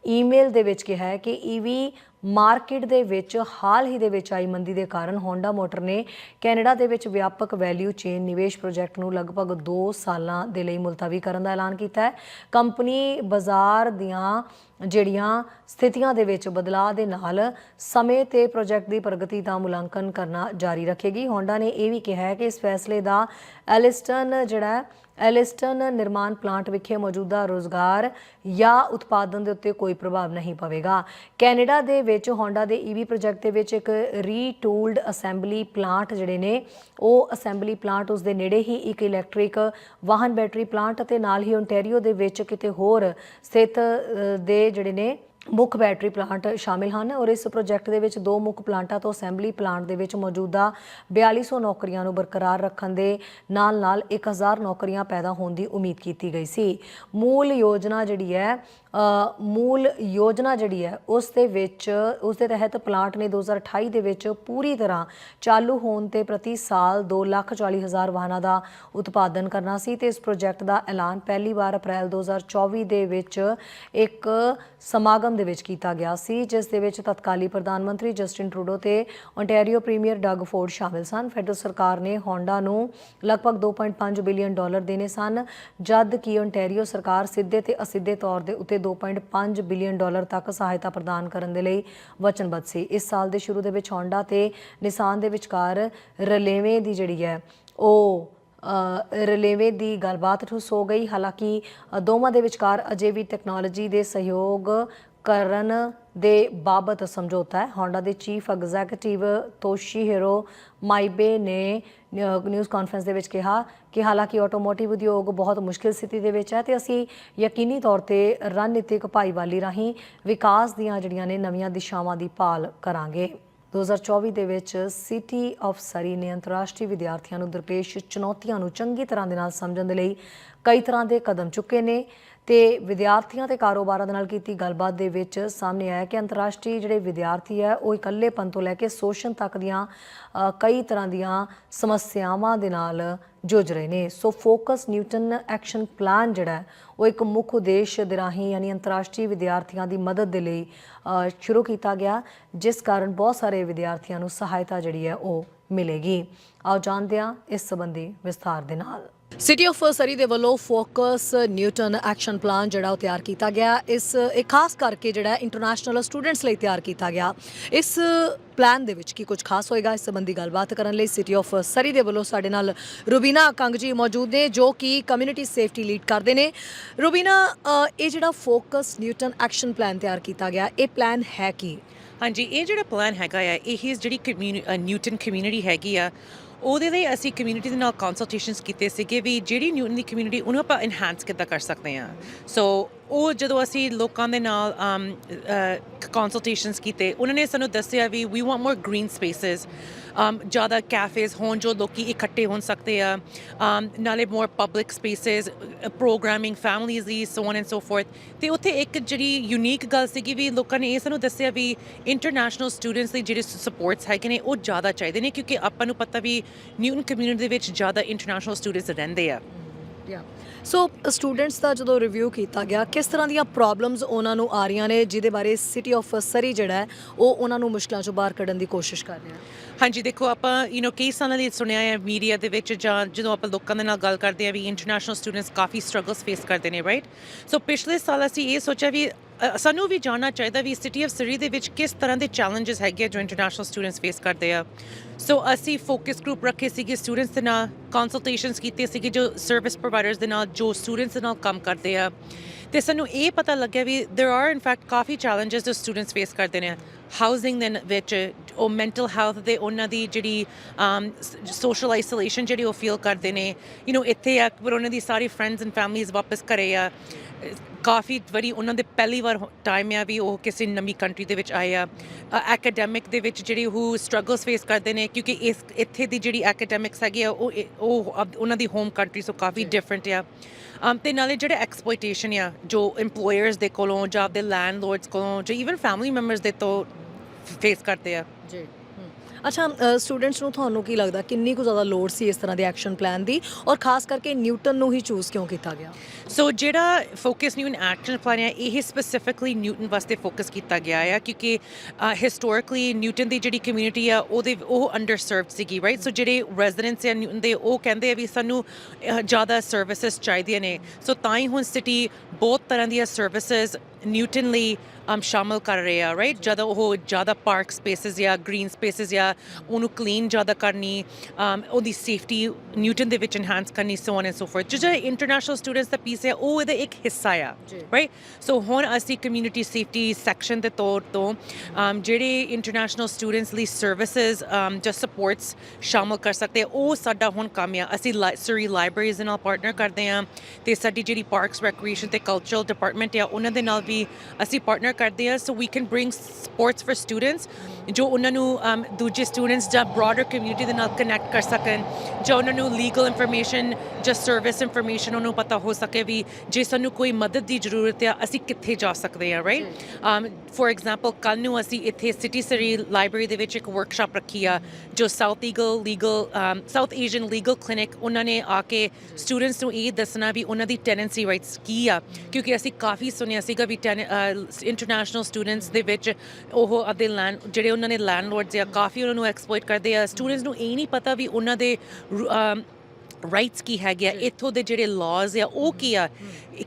ਈਮੇਲ ਦੇ ਵਿੱਚ ਕਿਹਾ ਹੈ ਕਿ ਈਵੀ ਮਾਰਕੀਟ ਦੇ ਵਿੱਚ ਹਾਲ ਹੀ ਦੇ ਵਿੱਚ ਆਈ ਮੰਦੀ ਦੇ ਕਾਰਨ ਹੋਂਡਾ ਮੋਟਰ ਨੇ ਕੈਨੇਡਾ ਦੇ ਵਿੱਚ ਵਿਆਪਕ ਵੈਲਿਊ ਚੇਨ ਨਿਵੇਸ਼ ਪ੍ਰੋਜੈਕਟ ਨੂੰ ਲਗਭਗ 2 ਸਾਲਾਂ ਦੇ ਲਈ ਮੁਲਤਵੀ ਕਰਨ ਦਾ ਐਲਾਨ ਕੀਤਾ ਹੈ। ਕੰਪਨੀ ਬਾਜ਼ਾਰ ਦੀਆਂ ਜਿਹੜੀਆਂ ਸਥਿਤੀਆਂ ਦੇ ਵਿੱਚ ਬਦਲਾਅ ਦੇ ਨਾਲ ਸਮੇਂ ਤੇ ਪ੍ਰੋਜੈਕਟ ਦੀ ਪ੍ਰਗਤੀ ਦਾ ਮੁਲਾਂਕਣ ਕਰਨਾ ਜਾਰੀ ਰੱਖੇਗੀ। ਹੋਂਡਾ ਨੇ ਇਹ ਵੀ ਕਿਹਾ ਹੈ ਕਿ ਇਸ ਫੈਸਲੇ ਦਾ ਐਲਿਸਟਨ ਜਿਹੜਾ ਐਲਿਸਟਨ ਨਿਰਮਾਣ ਪਲਾਂਟ ਵਿਖੇ ਮੌਜੂਦਾ ਰੋਜ਼ਗਾਰ ਜਾਂ ਉਤਪਾਦਨ ਦੇ ਉੱਤੇ ਕੋਈ ਪ੍ਰਭਾਵ ਨਹੀਂ ਪਵੇਗਾ। ਕੈਨੇਡਾ ਦੇ ਵਿੱਚ ਹੋਂਡਾ ਦੇ ਈਵੀ ਪ੍ਰੋਜੈਕਟ ਦੇ ਵਿੱਚ ਇੱਕ ਰੀਟੂਲਡ ਅਸੈਂਬਲੀ ਪਲਾਂਟ ਜਿਹੜੇ ਨੇ, ਉਹ ਅਸੈਂਬਲੀ ਪਲਾਂਟ ਉਸ ਦੇ ਨੇੜੇ ਹੀ ਇੱਕ ਇਲੈਕਟ੍ਰਿਕ ਵਾਹਨ ਬੈਟਰੀ ਪਲਾਂਟ ਅਤੇ ਨਾਲ ਹੀ ਓਨਟਾਰੀਓ ਦੇ ਵਿੱਚ ਕਿਤੇ ਹੋਰ ਸਥਿਤ ਦੇ ਦੇ ਜਿਹੜੇ ਨੇ ਮੁੱਖ ਬੈਟਰੀ ਪਲਾਂਟ ਸ਼ਾਮਿਲ ਹਨ ਔਰ ਇਸ ਪ੍ਰੋਜੈਕਟ ਦੇ ਵਿੱਚ ਦੋ ਮੁੱਖ ਪਲਾਂਟਾਂ ਤੋਂ ਅਸੈਂਬਲੀ ਪਲਾਂਟ ਦੇ ਵਿੱਚ ਮੌਜੂਦਾ 4200 ਨੌਕਰੀਆਂ ਨੂੰ ਬਰਕਰਾਰ ਰੱਖਣ ਦੇ ਨਾਲ-ਨਾਲ 1000 ਨੌਕਰੀਆਂ ਪੈਦਾ ਹੋਣ ਦੀ ਉਮੀਦ ਕੀਤੀ ਗਈ ਸੀ। ਮੂਲ ਯੋਜਨਾ ਜਿਹੜੀ ਹੈ ਮੂਲ ਯੋਜਨਾ ਜਿਹੜੀ ਹੈ ਉਸ ਦੇ ਵਿੱਚ ਉਸ ਦੇ ਤਹਿਤ ਪਲਾਂਟ ਨੇ 2028 ਦੇ ਵਿੱਚ ਪੂਰੀ ਤਰ੍ਹਾਂ ਚਾਲੂ ਹੋਣ ਤੇ ਪ੍ਰਤੀ ਸਾਲ 2,40,000 ਵਾਹਨਾਂ ਦਾ ਉਤਪਾਦਨ ਕਰਨਾ ਸੀ ਤੇ ਇਸ ਪ੍ਰੋਜੈਕਟ ਦਾ ਐਲਾਨ ਪਹਿਲੀ ਵਾਰ ਅਪ੍ਰੈਲ 2024 ਦੇ ਵਿੱਚ ਇੱਕ ਸਮਾਗਮ ਦੇ ਵਿੱਚ ਕੀਤਾ ਗਿਆ ਸੀ ਜਿਸ ਦੇ ਵਿੱਚ ਤਤਕਾਲੀ ਪ੍ਰਧਾਨ ਮੰਤਰੀ ਜਸਟਿਨ ਟਰੂਡੋ ਤੇ ਓਨਟਾਰੀਓ ਪ੍ਰੀਮੀਅਰ ਡਗ ਫੋਰਡ ਸ਼ਾਮਿਲ ਸਨ। ਫੈਡਰਲ ਸਰਕਾਰ ਨੇ ਹੋਂਡਾ ਨੂੰ ਲਗਭਗ 2.5 ਬਿਲੀਅਨ ਡਾਲਰ ਦੇਣੇ ਸਨ ਜਦ ਕਿ ਓਨਟਾਰੀਓ ਸਰਕਾਰ ਸਿੱਧੇ ਤੇ ਅਸਿੱਧੇ ਤੌਰ ਦੇ ਉੱਤੇ 2.5 ਬਿਲੀਅਨ ਡਾਲਰ ਤੱਕ ਸਹਾਇਤਾ ਪ੍ਰਦਾਨ ਕਰਨ ਦੇ ਲਈ ਵਚਨਬੱਧ ਸੀ। ਇਸ ਸਾਲ ਦੇ ਸ਼ੁਰੂ ਦੇ ਵਿੱਚ ਹੋਂਡਾ ਤੇ ਨਿਸਾਨ ਦੇ ਵਿਚਕਾਰ ਰਲੇਵੇਂ ਦੀ ਜਿਹੜੀ ਹੈ ਉਹ ਅ, ਰਲੇਵੇਂ ਦੀ ਗੱਲਬਾਤ ਠੁੱਸ ਹੋ ਗਈ। ਹਾਲਾਂਕਿ ਦੋਵਾਂ ਦੇ ਵਿਚਕਾਰ ਅਜੇ ਵੀ ਟੈਕਨੋਲੋਜੀ ਦੇ ਸਹਿਯੋਗ ਕਰਨ ਦੇ ਬਾਬਤ ਸਮਝੌਤਾ ਹੈ। ਹੋਂਡਾ ਦੇ ਚੀਫ ਐਗਜ਼ੀਕਟਿਵ ਤੋਸ਼ੀਹਿਰੋ ਮਾਈਬੇ ਨੇ ਨਿਊਜ਼ ਕਾਨਫਰੰਸ ਦੇ ਵਿੱਚ ਕਿਹਾ ਕਿ ਹਾਲਾਂਕਿ ਆਟੋਮੋਟਿਵ ਉਦਯੋਗ ਬਹੁਤ ਮੁਸ਼ਕਿਲ ਸਥਿਤੀ ਦੇ ਵਿੱਚ ਹੈ ਤੇ ਅਸੀਂ ਯਕੀਨੀ ਤੌਰ ਤੇ ਰਣਨੀਤਿਕ ਭਾਈਵਾਲੀ ਰਾਹੀਂ ਵਿਕਾਸ ਦੀਆਂ ਜਿਹੜੀਆਂ ਨੇ ਨਵੀਆਂ ਦਿਸ਼ਾਵਾਂ ਦੀ ਭਾਲ ਕਰਾਂਗੇ। 2024 ਦੇ ਵਿੱਚ ਸਿਟੀ ਆਫ ਸਰੀ ਨੇ ਅੰਤਰਰਾਸ਼ਟਰੀ ਵਿਦਿਆਰਥੀਆਂ ਨੂੰ ਦਰਪੇਸ਼ ਚੁਣੌਤੀਆਂ ਨੂੰ ਚੰਗੀ ਤਰ੍ਹਾਂ ਦੇ ਨਾਲ ਸਮਝਣ ਦੇ ਲਈ ਕਈ ਤਰ੍ਹਾਂ ਦੇ ਕਦਮ ਚੁੱਕੇ ਨੇ। ਤੇ ਵਿਦਿਆਰਥੀਆਂ ਤੇ ਕਾਰੋਬਾਰਾਂ ਦੇ ਨਾਲ ਕੀਤੀ ਗੱਲਬਾਤ ਦੇ ਵਿੱਚ ਸਾਹਮਣੇ ਆਇਆ ਕਿ ਅੰਤਰਰਾਸ਼ਟਰੀ ਜਿਹੜੇ ਵਿਦਿਆਰਥੀ ਹੈ, ਉਹ ਇਕੱਲੇਪਨ ਤੋਂ ਲੈ ਕੇ ਸ਼ੋਸ਼ਣ ਤੱਕ ਦੀਆਂ ਕਈ ਤਰ੍ਹਾਂ ਦੀਆਂ ਸਮੱਸਿਆਵਾਂ ਦੇ ਨਾਲ ਜੂਝ ਰਹੇ ਨੇ। So focus Newton action plan ਜਿਹੜਾ ਉਹ ਇੱਕ ਮੁੱਖ ਉਦੇਸ਼ ਦੇ ਰਾਹੀਂ ਯਾਨੀ ਅੰਤਰਰਾਸ਼ਟਰੀ ਵਿਦਿਆਰਥੀਆਂ ਦੀ ਮਦਦ ਦੇ ਲਈ ਸ਼ੁਰੂ ਕੀਤਾ ਗਿਆ, ਜਿਸ ਕਾਰਨ ਬਹੁਤ ਸਾਰੇ ਵਿਦਿਆਰਥੀਆਂ ਨੂੰ ਸਹਾਇਤਾ ਜਿਹੜੀ ਹੈ, ਉਹ ਮਿਲੇਗੀ। ਆਓ ਜਾਣਦੇ ਹਾਂ ਇਸ ਸੰਬੰਧੀ ਵਿਸਥਾਰ ਦੇ ਨਾਲ। ਸਿਟੀ ਆਫ ਸਰੀ ਦੇ ਵੱਲੋਂ ਫੋਕਸ ਨਿਊਟਨ ਐਕਸ਼ਨ ਪਲਾਨ ਜਿਹੜਾ ਉਹ ਤਿਆਰ ਕੀਤਾ ਗਿਆ। ਇਸ, ਇਹ ਖਾਸ ਕਰਕੇ ਜਿਹੜਾ ਇੰਟਰਨੈਸ਼ਨਲ ਸਟੂਡੈਂਟਸ ਲਈ ਤਿਆਰ ਕੀਤਾ ਗਿਆ। ਇਸ ਪਲਾਨ ਦੇ ਵਿੱਚ ਕੀ ਕੁਝ ਖਾਸ ਹੋਏਗਾ, ਇਸ ਸੰਬੰਧੀ ਗੱਲਬਾਤ ਕਰਨ ਲਈ ਸਿਟੀ ਆਫ ਸਰੀ ਦੇ ਵੱਲੋਂ ਸਾਡੇ ਨਾਲ ਰੁਬੀਨਾ ਕੰਗ ਜੀ ਮੌਜੂਦ ਨੇ, ਜੋ ਕਿ ਕਮਿਊਨਿਟੀ ਸੇਫਟੀ ਲੀਡ ਕਰਦੇ ਨੇ। ਰੁਬੀਨਾ ਇਹ ਜਿਹੜਾ ਫੋਕਸ ਨਿਊਟਨ ਐਕਸ਼ਨ ਪਲਾਨ ਤਿਆਰ ਕੀਤਾ ਗਿਆ, ਇਹ ਪਲਾਨ ਹੈ ਕੀ? ਹਾਂਜੀ, ਇਹ ਜਿਹੜਾ ਪਲਾਨ ਹੈਗਾ ਆ, ਇਹ ਜਿਹੜੀ ਕਮਿਊਨਿਟੀ ਨਿਊਟਨ ਕਮਿਊਨਿਟੀ ਹੈਗੀ ਆ ਉਹਦੇ ਲਈ ਅਸੀਂ ਕਮਿਊਨਿਟੀ ਦੇ ਨਾਲ ਕੰਸਲਟੇਸ਼ਨਸ ਕੀਤੇ ਸੀਗੇ ਵੀ ਜਿਹੜੀ ਨਿਊਟਨ ਦੀ ਕਮਿਊਨਿਟੀ ਉਹਨੂੰ ਆਪਾਂ ਇਨਹਾਂਸ ਕਿੱਦਾਂ ਕਰ ਸਕਦੇ ਹਾਂ। ਸੋ ਉਹ ਜਦੋਂ ਅਸੀਂ ਲੋਕਾਂ ਦੇ ਨਾਲ ਕੰਸਲਟੇਸ਼ਨਸ ਕੀਤੇ, ਉਹਨਾਂ ਨੇ ਸਾਨੂੰ ਦੱਸਿਆ ਵੀ we want more green spaces ਜ਼ਿਆਦਾ ਕੈਫੇਜ਼ ਹੋਣ ਜੋ ਲੋਕੀ ਇਕੱਠੇ ਹੋ ਸਕਦੇ ਆ। ਨਾਲੇ more public spaces programming families the so on and so forth ਤੇ ਉੱਥੇ ਇੱਕ ਜਿਹੜੀ ਯੂਨੀਕ ਗੱਲ ਸੀਗੀ ਵੀ ਲੋਕਾਂ ਨੇ ਇਹ ਸਾਨੂੰ ਦੱਸਿਆ ਵੀ ਇੰਟਰਨੈਸ਼ਨਲ ਸਟੂਡੈਂਟਸ ਲਈ ਜਿਹੜੇ ਸਪੋਰਟਸ ਹੈਗੇ ਨੇ, ਉਹ ਜ਼ਿਆਦਾ ਚਾਹੀਦੇ ਨੇ ਕਿਉਂਕਿ ਆਪਾਂ ਨੂੰ ਪਤਾ ਵੀ ਨਿਊਨ ਕਮਿਊਨਿਟੀ ਦੇ ਵਿੱਚ ਜ਼ਿਆਦਾ ਇੰਟਰਨੈਸ਼ਨਲ ਸਟੂਡੈਂਟਸ ਰਹਿੰਦੇ ਆ। ਯਾ ਸੋ ਸਟੂਡੈਂਟਸ ਦਾ ਜਦੋਂ ਰਿਵਿਊ ਕੀਤਾ ਗਿਆ, ਕਿਸ ਤਰ੍ਹਾਂ ਦੀਆਂ ਪ੍ਰੋਬਲਮਸ ਉਹਨਾਂ ਨੂੰ ਆ ਰਹੀਆਂ ਨੇ, ਜਿਹਦੇ ਬਾਰੇ ਸਿਟੀ ਆਫ ਸਰੀ ਜਿਹੜਾ ਹੈ, ਉਹ ਉਹਨਾਂ ਨੂੰ ਮੁਸ਼ਕਲਾਂ ਚੋਂ ਬਾਹਰ ਕੱਢਣ ਦੀ ਕੋਸ਼ਿਸ਼ ਕਰ ਰਿਹਾ ਹਾਂਜੀ, ਦੇਖੋ ਆਪਾਂ ਯੂ نو ਕਈ ਸਾਲਾਂ ਲਈ ਸੁਣਿਆ ਹੈ ਮੀਡੀਆ ਦੇ ਵਿੱਚ, ਜਾਂ ਜਦੋਂ ਆਪਾਂ ਲੋਕਾਂ ਦੇ ਨਾਲ ਗੱਲ ਕਰਦੇ ਆ ਵੀ ਇੰਟਰਨੈਸ਼ਨਲ ਸਟੂਡੈਂਟਸ ਕਾਫੀ ਸਟਰਗਲਸ ਫੇਸ ਕਰਦੇ ਨੇ ਰਾਈਟ ਸੋ ਪਿਛਲੇ ਸਾਲ ਅਸੀਂ ਇਹ ਸੋਚਿਆ ਵੀ ਸਾਨੂੰ ਵੀ ਜਾਣਨਾ ਚਾਹੀਦਾ ਵੀ ਸਿਟੀ ਆਫ ਸਰੀ ਦੇ ਵਿੱਚ ਕਿਸ ਤਰ੍ਹਾਂ ਦੇ ਚੈਲੰਜਸ ਹੈਗੇ ਆ ਜੋ ਇੰਟਰਨੈਸ਼ਨਲ ਸਟੂਡੈਂਟਸ ਫੇਸ ਕਰਦੇ ਆ। ਸੋ ਅਸੀਂ ਫੋਕਸ ਗਰੁੱਪ ਰੱਖੇ ਸੀਗੇ ਸਟੂਡੈਂਟਸ ਦੇ ਨਾਲ ਕੰਸਲਟੇਸ਼ਨਸ ਕੀਤੇ ਸੀਗੇ ਜੋ ਸਰਵਿਸ ਪ੍ਰੋਵਾਈਡਰਸ ਦੇ ਨਾਲ, ਜੋ ਸਟੂਡੈਂਟਸ ਦੇ ਨਾਲ ਕੰਮ ਕਰਦੇ ਆ। ਤੇ ਸਾਨੂੰ ਇਹ ਪਤਾ ਲੱਗਿਆ ਵੀ there ਆਰ in fact ਕਾਫੀ challenges ਜੋ ਸਟੂਡੈਂਟਸ ਫੇਸ ਕਰਦੇ ਨੇ। ਹਾਊਸਿੰਗ ਦੇ ਵਿੱਚ, ਉਹ ਮੈਂਟਲ ਹੈਲਥ ਦੇ ਉਹਨਾਂ ਦੀ ਜਿਹੜੀ ਸੋਸ਼ਲ ਆਈਸੋਲੇਸ਼ਨ ਜਿਹੜੀ ਉਹ ਫੀਲ ਕਰਦੇ ਨੇ। ਯੂ نو ਇੱਥੇ ਆ, ਪਰ ਉਹਨਾਂ ਦੀ ਸਾਰੀ ਫਰੈਂਡਸ ਐਂਡ ਫੈਮਲੀਜ਼ ਵਾਪਸ ਘਰੇ ਆ। ਕਾਫੀ ਵਾਰੀ ਉਹਨਾਂ ਦੇ ਪਹਿਲੀ ਵਾਰ ਟਾਈਮ ਆ ਵੀ ਉਹ ਕਿਸੇ ਨਵੀਂ ਕੰਟਰੀ ਦੇ ਵਿੱਚ ਆਏ ਆ। ਐਕੈਡੈਮਿਕ ਦੇ ਵਿੱਚ ਜਿਹੜੀ ਉਹ ਸਟਰਗਲਸ ਫੇਸ ਕਰਦੇ ਨੇ ਕਿਉਂਕਿ ਇਸ ਇੱਥੇ ਦੀ ਜਿਹੜੀ ਐਕੈਡੈਮਿਕਸ ਹੈਗੀ ਆ ਉਹ ਉਹ ਉਹਨਾਂ ਦੀ ਹੋਮ ਕੰਟਰੀ ਤੋਂ ਕਾਫੀ ਡਿਫਰੈਂਟ ਆ। um, ਤੇ ਨਾਲੇ ਜਿਹੜੇ ਐਕਸਪਲੋਇਟੇਸ਼ਨ ਆ ਜੋ EMPLOYERS ਦੇ ਕੋਲੋਂ ਜਾਂ ਆਪਦੇ ਲੈਂਡਲੋਰਡਸ ਕੋਲੋਂ ਜਾਂ ਇਵਨ ਫੈਮਿਲੀ ਮੈਂਬਰਸ ਦੇ ਤੋਂ ਫੇਸ ਕਰਦੇ ਆ। ਜੀ। ਅੱਛਾ ਸਟੂਡੈਂਟਸ ਨੂੰ ਤੁਹਾਨੂੰ ਕੀ ਲੱਗਦਾ ਕਿੰਨੀ ਕੁ ਜ਼ਿਆਦਾ ਲੋੜ ਸੀ ਇਸ ਤਰ੍ਹਾਂ ਦੇ ਐਕਸ਼ਨ ਪਲਾਨ ਦੀ? ਔਰ ਖਾਸ ਕਰਕੇ ਨਿਊਟਨ ਨੂੰ ਹੀ ਚੂਜ਼ ਕਿਉਂ ਕੀਤਾ ਗਿਆ? ਸੋ ਜਿਹੜਾ ਫੋਕਸ ਨਿਊਟਨ ਐਕਸ਼ਨ ਪਲਾਨ ਹੈ, ਇਹ ਸਪੈਸੀਫਿਕਲੀ ਨਿਊਟਨ ਵਾਸਤੇ ਫੋਕਸ ਕੀਤਾ ਗਿਆ ਹੈ ਕਿਉਂਕਿ ਹਿਸਟੋਰਿਕਲੀ ਨਿਊਟਨ ਦੀ ਜਿਹੜੀ ਕਮਿਊਨਿਟੀ ਆ, ਉਹਦੇ, ਉਹ ਅੰਡਰਸਰਵਡ ਸੀਗੀ ਰਾਈਟ ਸੋ ਜਿਹੜੇ ਰੈਜ਼ੀਡੈਂਟਸ ਆ ਨਿਊਟਨ ਦੇ, ਉਹ ਕਹਿੰਦੇ ਆ ਵੀ ਸਾਨੂੰ ਜ਼ਿਆਦਾ ਸਰਵਿਸਿਜ਼ ਚਾਹੀਦੀਆਂ ਨੇ। ਸੋ ਤਾਂ ਹੀ ਹੁਣ ਸਿਟੀ ਬਹੁਤ ਤਰ੍ਹਾਂ ਦੀਆਂ ਸਰਵਿਸਿਜ਼ ਨਿਊਟਨ ਲਈ um, ਸ਼ਾਮਲ ਕਰ ਰਹੇ ਆ ਰਾਈਟ ਜਦੋਂ ਉਹ ਜ਼ਿਆਦਾ ਪਾਰਕ ਸਪੇਸਿਸ ਜਾਂ ਗ੍ਰੀਨ ਸਪੇਸਿਸ ਜਾਂ ਉਹਨੂੰ ਕਲੀਨ ਜ਼ਿਆਦਾ ਕਰਨੀ um, ਉਹਦੀ ਸੇਫਟੀ ਨਿਊਟਨ ਦੇ ਵਿੱਚ ਐਨਹਾਂਸ ਕਰਨੀ so on and so forth ਜਿਹੜਾ ਇੰਟਰਨੈਸ਼ਨਲ ਸਟੂਡੈਂਟਸ ਦਾ ਪੀਸ ਹੈ ਉਹ ਇਹਦਾ ਇੱਕ ਹਿੱਸਾ ਆ। ਰਾਈਟ ਸੋ ਹੁਣ ਅਸੀਂ ਕਮਿਊਨਿਟੀ ਸੇਫਟੀ ਸੈਕਸ਼ਨ ਦੇ ਤੌਰ ਤੋਂ um, ਜਿਹੜੇ ਇੰਟਰਨੈਸ਼ਨਲ ਸਟੂਡੈਂਟਸ ਲਈ ਸਰਵਿਸਿਜ਼ um, ਜਾਂ ਸਪੋਰਟਸ ਸ਼ਾਮਲ ਕਰ ਸਕਦੇ ਉਹ ਸਾਡਾ ਹੁਣ ਕੰਮ ਆ ਅਸੀਂ ਸਰੀ ਲਾਇਬ੍ਰੇਰੀਜ਼ ਨਾਲ ਪਾਰਟਨਰ ਕਰਦੇ ਆ ਤੇ ਸਾਡੀ ਜਿਹੜੀ ਪਾਰਕਸ ਰੈਕ੍ਰੀਏਸ਼ਨ ਤੇ ਕਲਚਰਲ ਡਿਪਾਰਟਮੈਂਟ ਆ ਉਹਨਾਂ ਦੇ ਨਾਲ ਵੀ ਅਸੀਂ ਪਾਰਟਨਰ ਕਰਦੇ ਆ so we can bring supports for students ਜੋ ਉਹਨਾਂ ਨੂੰ ਦੂਜੇ ਸਟੂਡੈਂਟਸ ਜਾਂ ਬ੍ਰੌਡਰ ਕਮਿਊਨਿਟੀ ਦੇ ਨਾਲ ਕਨੈਕਟ ਕਰ ਸਕਣ ਜਾਂ ਉਹਨਾਂ ਨੂੰ ਲੀਗਲ ਇਨਫੋਰਮੇਸ਼ਨ ਜਾਂ ਸਰਵਿਸ ਇਨਫੋਰਮੇਸ਼ਨ ਉਹਨੂੰ ਪਤਾ ਹੋ ਸਕੇ ਵੀ ਜੇ ਸਾਨੂੰ ਕੋਈ ਮਦਦ ਦੀ ਜ਼ਰੂਰਤ ਆ ਅਸੀਂ ਕਿੱਥੇ ਜਾ ਸਕਦੇ ਆ ਰਾਈਟ ਫੋਰ ਐਗਜ਼ਾਮਪਲ ਕੱਲ ਨੂੰ ਅਸੀਂ ਇੱਥੇ ਸਿਟੀ ਸਰੀ ਲਾਇਬ੍ਰੇਰੀ ਦੇ ਵਿੱਚ ਇੱਕ ਵਰਕਸ਼ਾਪ ਰੱਖੀ ਆ ਜੋ south eagle legal south Asian legal clinic ਉਹਨਾਂ ਨੇ ਆ ਕੇ ਸਟੂਡੈਂਟਸ ਨੂੰ ਇਹ ਦੱਸਣਾ ਵੀ ਉਹਨਾਂ ਦੀ ਟੈਨੈਂਸੀ ਰਾਈਟਸ ਕੀ ਆ ਕਿਉਂਕਿ ਅਸੀਂ ਕਾਫੀ ਸੁਣਿਆ ਸੀਗਾ ਵੀ ਇੰਟਰਨੈਸ਼ਨਲ ਸਟੂਡੈਂਟਸ ਦੇ ਵਿੱਚ ਉਹ ਆਪਦੇ ਲੈਂਡ ਜਿਹੜੇ ਉਹਨਾਂ ਨੇ ਲੈਂਡਲੋਰਡਸ ਆ ਕਾਫੀ ਉਹਨਾਂ ਨੂੰ ਐਕਸਪਲੋਇਟ ਕਰਦੇ ਆ। ਸਟੂਡੈਂਟਸ ਨੂੰ ਇਹ ਨਹੀਂ ਪਤਾ ਵੀ ਉਹਨਾਂ ਦੇ ਰਾਈਟਸ ਕੀ ਹੈਗੇ ਆ ਇੱਥੋਂ ਦੇ ਜਿਹੜੇ ਲਾਜ਼ ਆ ਉਹ ਕੀ ਆ?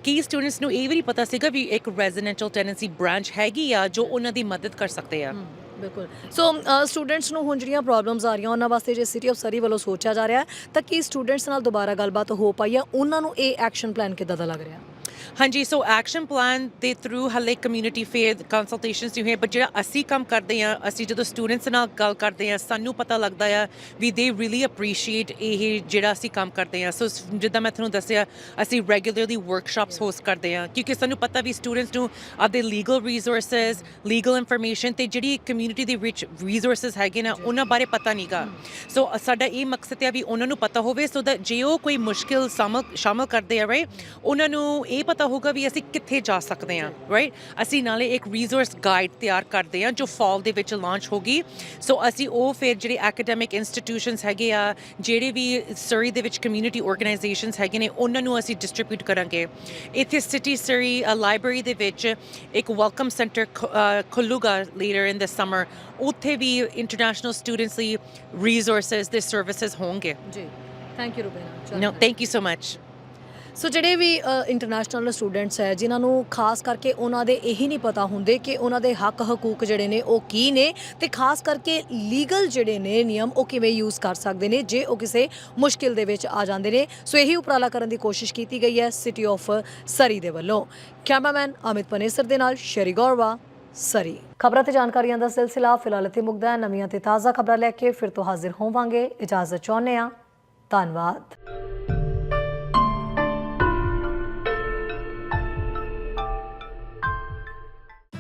ਕਈ ਸਟੂਡੈਂਟਸ ਨੂੰ ਇਹ ਵੀ ਨਹੀਂ ਪਤਾ ਸੀਗਾ ਵੀ ਇੱਕ ਰੈਜ਼ੀਡੈਂਸ਼ੀਅਲ ਟੈਨੈਂਸੀ ਬ੍ਰਾਂਚ ਹੈਗੀ ਆ ਜੋ ਉਹਨਾਂ ਦੀ ਮਦਦ ਕਰ ਸਕਦੇ ਆ। ਬਿਲਕੁਲ। ਸੋ ਸਟੂਡੈਂਟਸ ਨੂੰ ਹੁਣ ਜਿਹੜੀਆਂ ਪ੍ਰੋਬਲਮਸ ਆ ਰਹੀਆਂ ਉਹਨਾਂ ਵਾਸਤੇ ਜੇ ਸਿਟੀ ਆਫ ਸਰੀ ਵੱਲੋਂ ਸੋਚਿਆ ਜਾ ਰਿਹਾ ਤਾਂ ਕੀ ਸਟੂਡੈਂਟਸ ਨਾਲ ਦੁਬਾਰਾ ਗੱਲਬਾਤ ਹੋ ਪਾਈ ਹੈ ਉਹਨਾਂ ਨੂੰ ਇਹ ਐਕਸ਼ਨ ਪਲਾਨ ਕਿੱਦਾਂ ਦਾ ਲੱਗ ਰਿਹਾ? ਹਾਂਜੀ ਸੋ ਐਕਸ਼ਨ ਪਲਾਨ ਦੇ ਥਰੂ ਹਲੇ ਕਮਿਊਨਿਟੀ ਫੇਅਰ ਕੰਸਲਟੇਸ਼ਨਸ ਨਹੀਂ ਹੋਏ ਬਟ ਜਿਹੜਾ ਅਸੀਂ ਕੰਮ ਕਰਦੇ ਆ ਅਸੀਂ ਜਦੋਂ ਸਟੂਡੈਂਟਸ ਨਾਲ ਗੱਲ ਕਰਦੇ ਆ ਸਾਨੂੰ ਪਤਾ ਲੱਗਦਾ ਆ ਵੀ ਦੇ ਰੀਲੀ ਅਪਰੀਸ਼ੀਏਟ ਇਹ ਜਿਹੜਾ ਅਸੀਂ ਕੰਮ ਕਰਦੇ ਆ ਸੋ ਜਿੱਦਾਂ ਮੈਂ ਤੁਹਾਨੂੰ ਦੱਸਿਆ, ਅਸੀਂ ਰੈਗੂਲਰਲੀ ਵਰਕਸ਼ਾਪਸ ਹੋਸਟ ਕਰਦੇ ਆ ਕਿਉਂਕਿ ਸਾਨੂੰ ਪਤਾ ਵੀ ਸਟੂਡੈਂਟਸ ਨੂੰ ਆਪਦੇ ਲੀਗਲ ਰਿਸੋਰਸਸ ਲੀਗਲ ਇਨਫੋਰਮੇਸ਼ਨ ਤੇ ਜਿਹੜੀ ਕਮਿਊਨਿਟੀ ਦੇ ਵਿੱਚ ਰਿਸੋਰਸਸ ਹੈਗੇ ਨਾ, ਉਹਨਾਂ ਬਾਰੇ ਪਤਾ ਨਹੀਂਗਾ ਸੋ ਸਾਡਾ ਇਹ ਮਕਸਦ ਹੈ ਵੀ ਉਹਨਾਂ ਨੂੰ ਪਤਾ ਹੋਵੇ ਸੋ that ਜੇ ਉਹ ਕੋਈ ਮੁਸ਼ਕਿਲ ਸ਼ਾਮਲ ਸ਼ਾਮਲ ਕਰਦੇ ਆ ਰਾਈਟ ਉਹਨਾਂ ਨੂੰ ਇਹ ਪਤਾ ਹੋਗਾ ਵੀ ਅਸੀਂ ਕਿੱਥੇ ਜਾ ਸਕਦੇ ਆ ਰਾਈਟ ਅਸੀਂ ਨਾਲੇ ਇੱਕ ਰਿਸੋਰਸ ਗਾਈਡ ਤਿਆਰ ਕਰਦੇ ਆ ਜੋ ਫਾਲ ਦੇ ਵਿੱਚ ਲਾਂਚ ਹੋਗੀ ਸੋ ਅਸੀਂ ਉਹ ਫਿਰ ਜਿਹੜੇ ਐਕੈਡੈਮਿਕ ਇੰਸਟੀਟਿਊਸ਼ਨਸ ਹੈਗੇ ਆ ਜਿਹੜੇ ਵੀ ਸਰੀ ਦੇ ਵਿੱਚ ਕਮਿਊਨਿਟੀ ਆਰਗੇਨਾਈਜੇਸ਼ਨਸ ਹੈਗੇ ਨੇ ਉਹਨਾਂ ਨੂੰ ਅਸੀਂ ਡਿਸਟ੍ਰੀਬਿਊਟ ਕਰਾਂਗੇ। ਇੱਥੇ ਸਿਟੀ ਸਰੀ ਲਾਇਬ੍ਰੇਰੀ ਦੇ ਵਿੱਚ ਇੱਕ ਵੈਲਕਮ ਸੈਂਟਰ ਖੁੱਲੂਗਾ ਲੇਟਰ ਇਨ ਦਿਸ ਸਮਰ ਉੱਥੇ ਵੀ ਇੰਟਰਨੈਸ਼ਨਲ ਸਟੂਡੈਂਟਸ ਲਈ ਰਿਸੋਰਸਸ ਦੇ ਸਰਵਿਸਿਜ਼ ਹੋਣਗੇ। ਜੀ। Thank you Rubina no thank you so much so ਜਿਹੜੇ ਵੀ ਇੰਟਰਨੈਸ਼ਨਲ ਸਟੂਡੈਂਟਸ ਹੈ, ਜਿਨ੍ਹਾਂ ਨੂੰ ਖਾਸ ਕਰਕੇ ਉਹਨਾਂ ਦੇ ਇਹੀ ਨਹੀਂ ਪਤਾ ਹੁੰਦੇ ਕਿ ਉਹਨਾਂ ਦੇ ਹੱਕ ਹਕੂਕ ਜਿਹੜੇ ਨੇ ਉਹ ਕੀ ਨੇ ਤੇ ਖਾਸ ਕਰਕੇ ਲੀਗਲ ਜਿਹੜੇ ਨੇ ਨਿਯਮ ਉਹ ਕਿਵੇਂ ਯੂਜ਼ ਕਰ ਸਕਦੇ ਨੇ ਜੇ ਉਹ ਕਿਸੇ ਮੁਸ਼ਕਿਲ ਦੇ ਵਿੱਚ ਆ ਜਾਂਦੇ ਨੇ। ਸੋ ਇਹੀ ਉਪਰਾਲਾ ਕਰਨ ਦੀ ਕੋਸ਼ਿਸ਼ ਕੀਤੀ ਗਈ ਹੈ ਸਿਟੀ ਆਫ ਸਰੀ ਦੇ ਵੱਲੋਂ। ਕੈਮਰਾਮੈਨ ਅਮਿਤ ਪਨੇਸਰ ਦੇ ਨਾਲ ਸ਼ਰੀ ਗੌਰਵਾ ਸਰੀ ਖਬਰਾਂ ਤੇ ਜਾਣਕਾਰੀਆਂ ਦਾ ਸਿਲਸਿਲਾ ਫਿਲਹਾਲ ਇੱਥੇ ਮੁੱਕਦਾ ਹੈ। ਨਵੀਆਂ ਤੇ ਤਾਜ਼ਾ ਖਬਰਾਂ ਲੈ ਕੇ ਫਿਰ ਤੋਂ ਹਾਜ਼ਰ ਹੋਵਾਂਗੇ। ਇਜਾਜ਼ਤ ਚਾਹੁੰਦੇ ਹਾਂ। ਧੰਨਵਾਦ।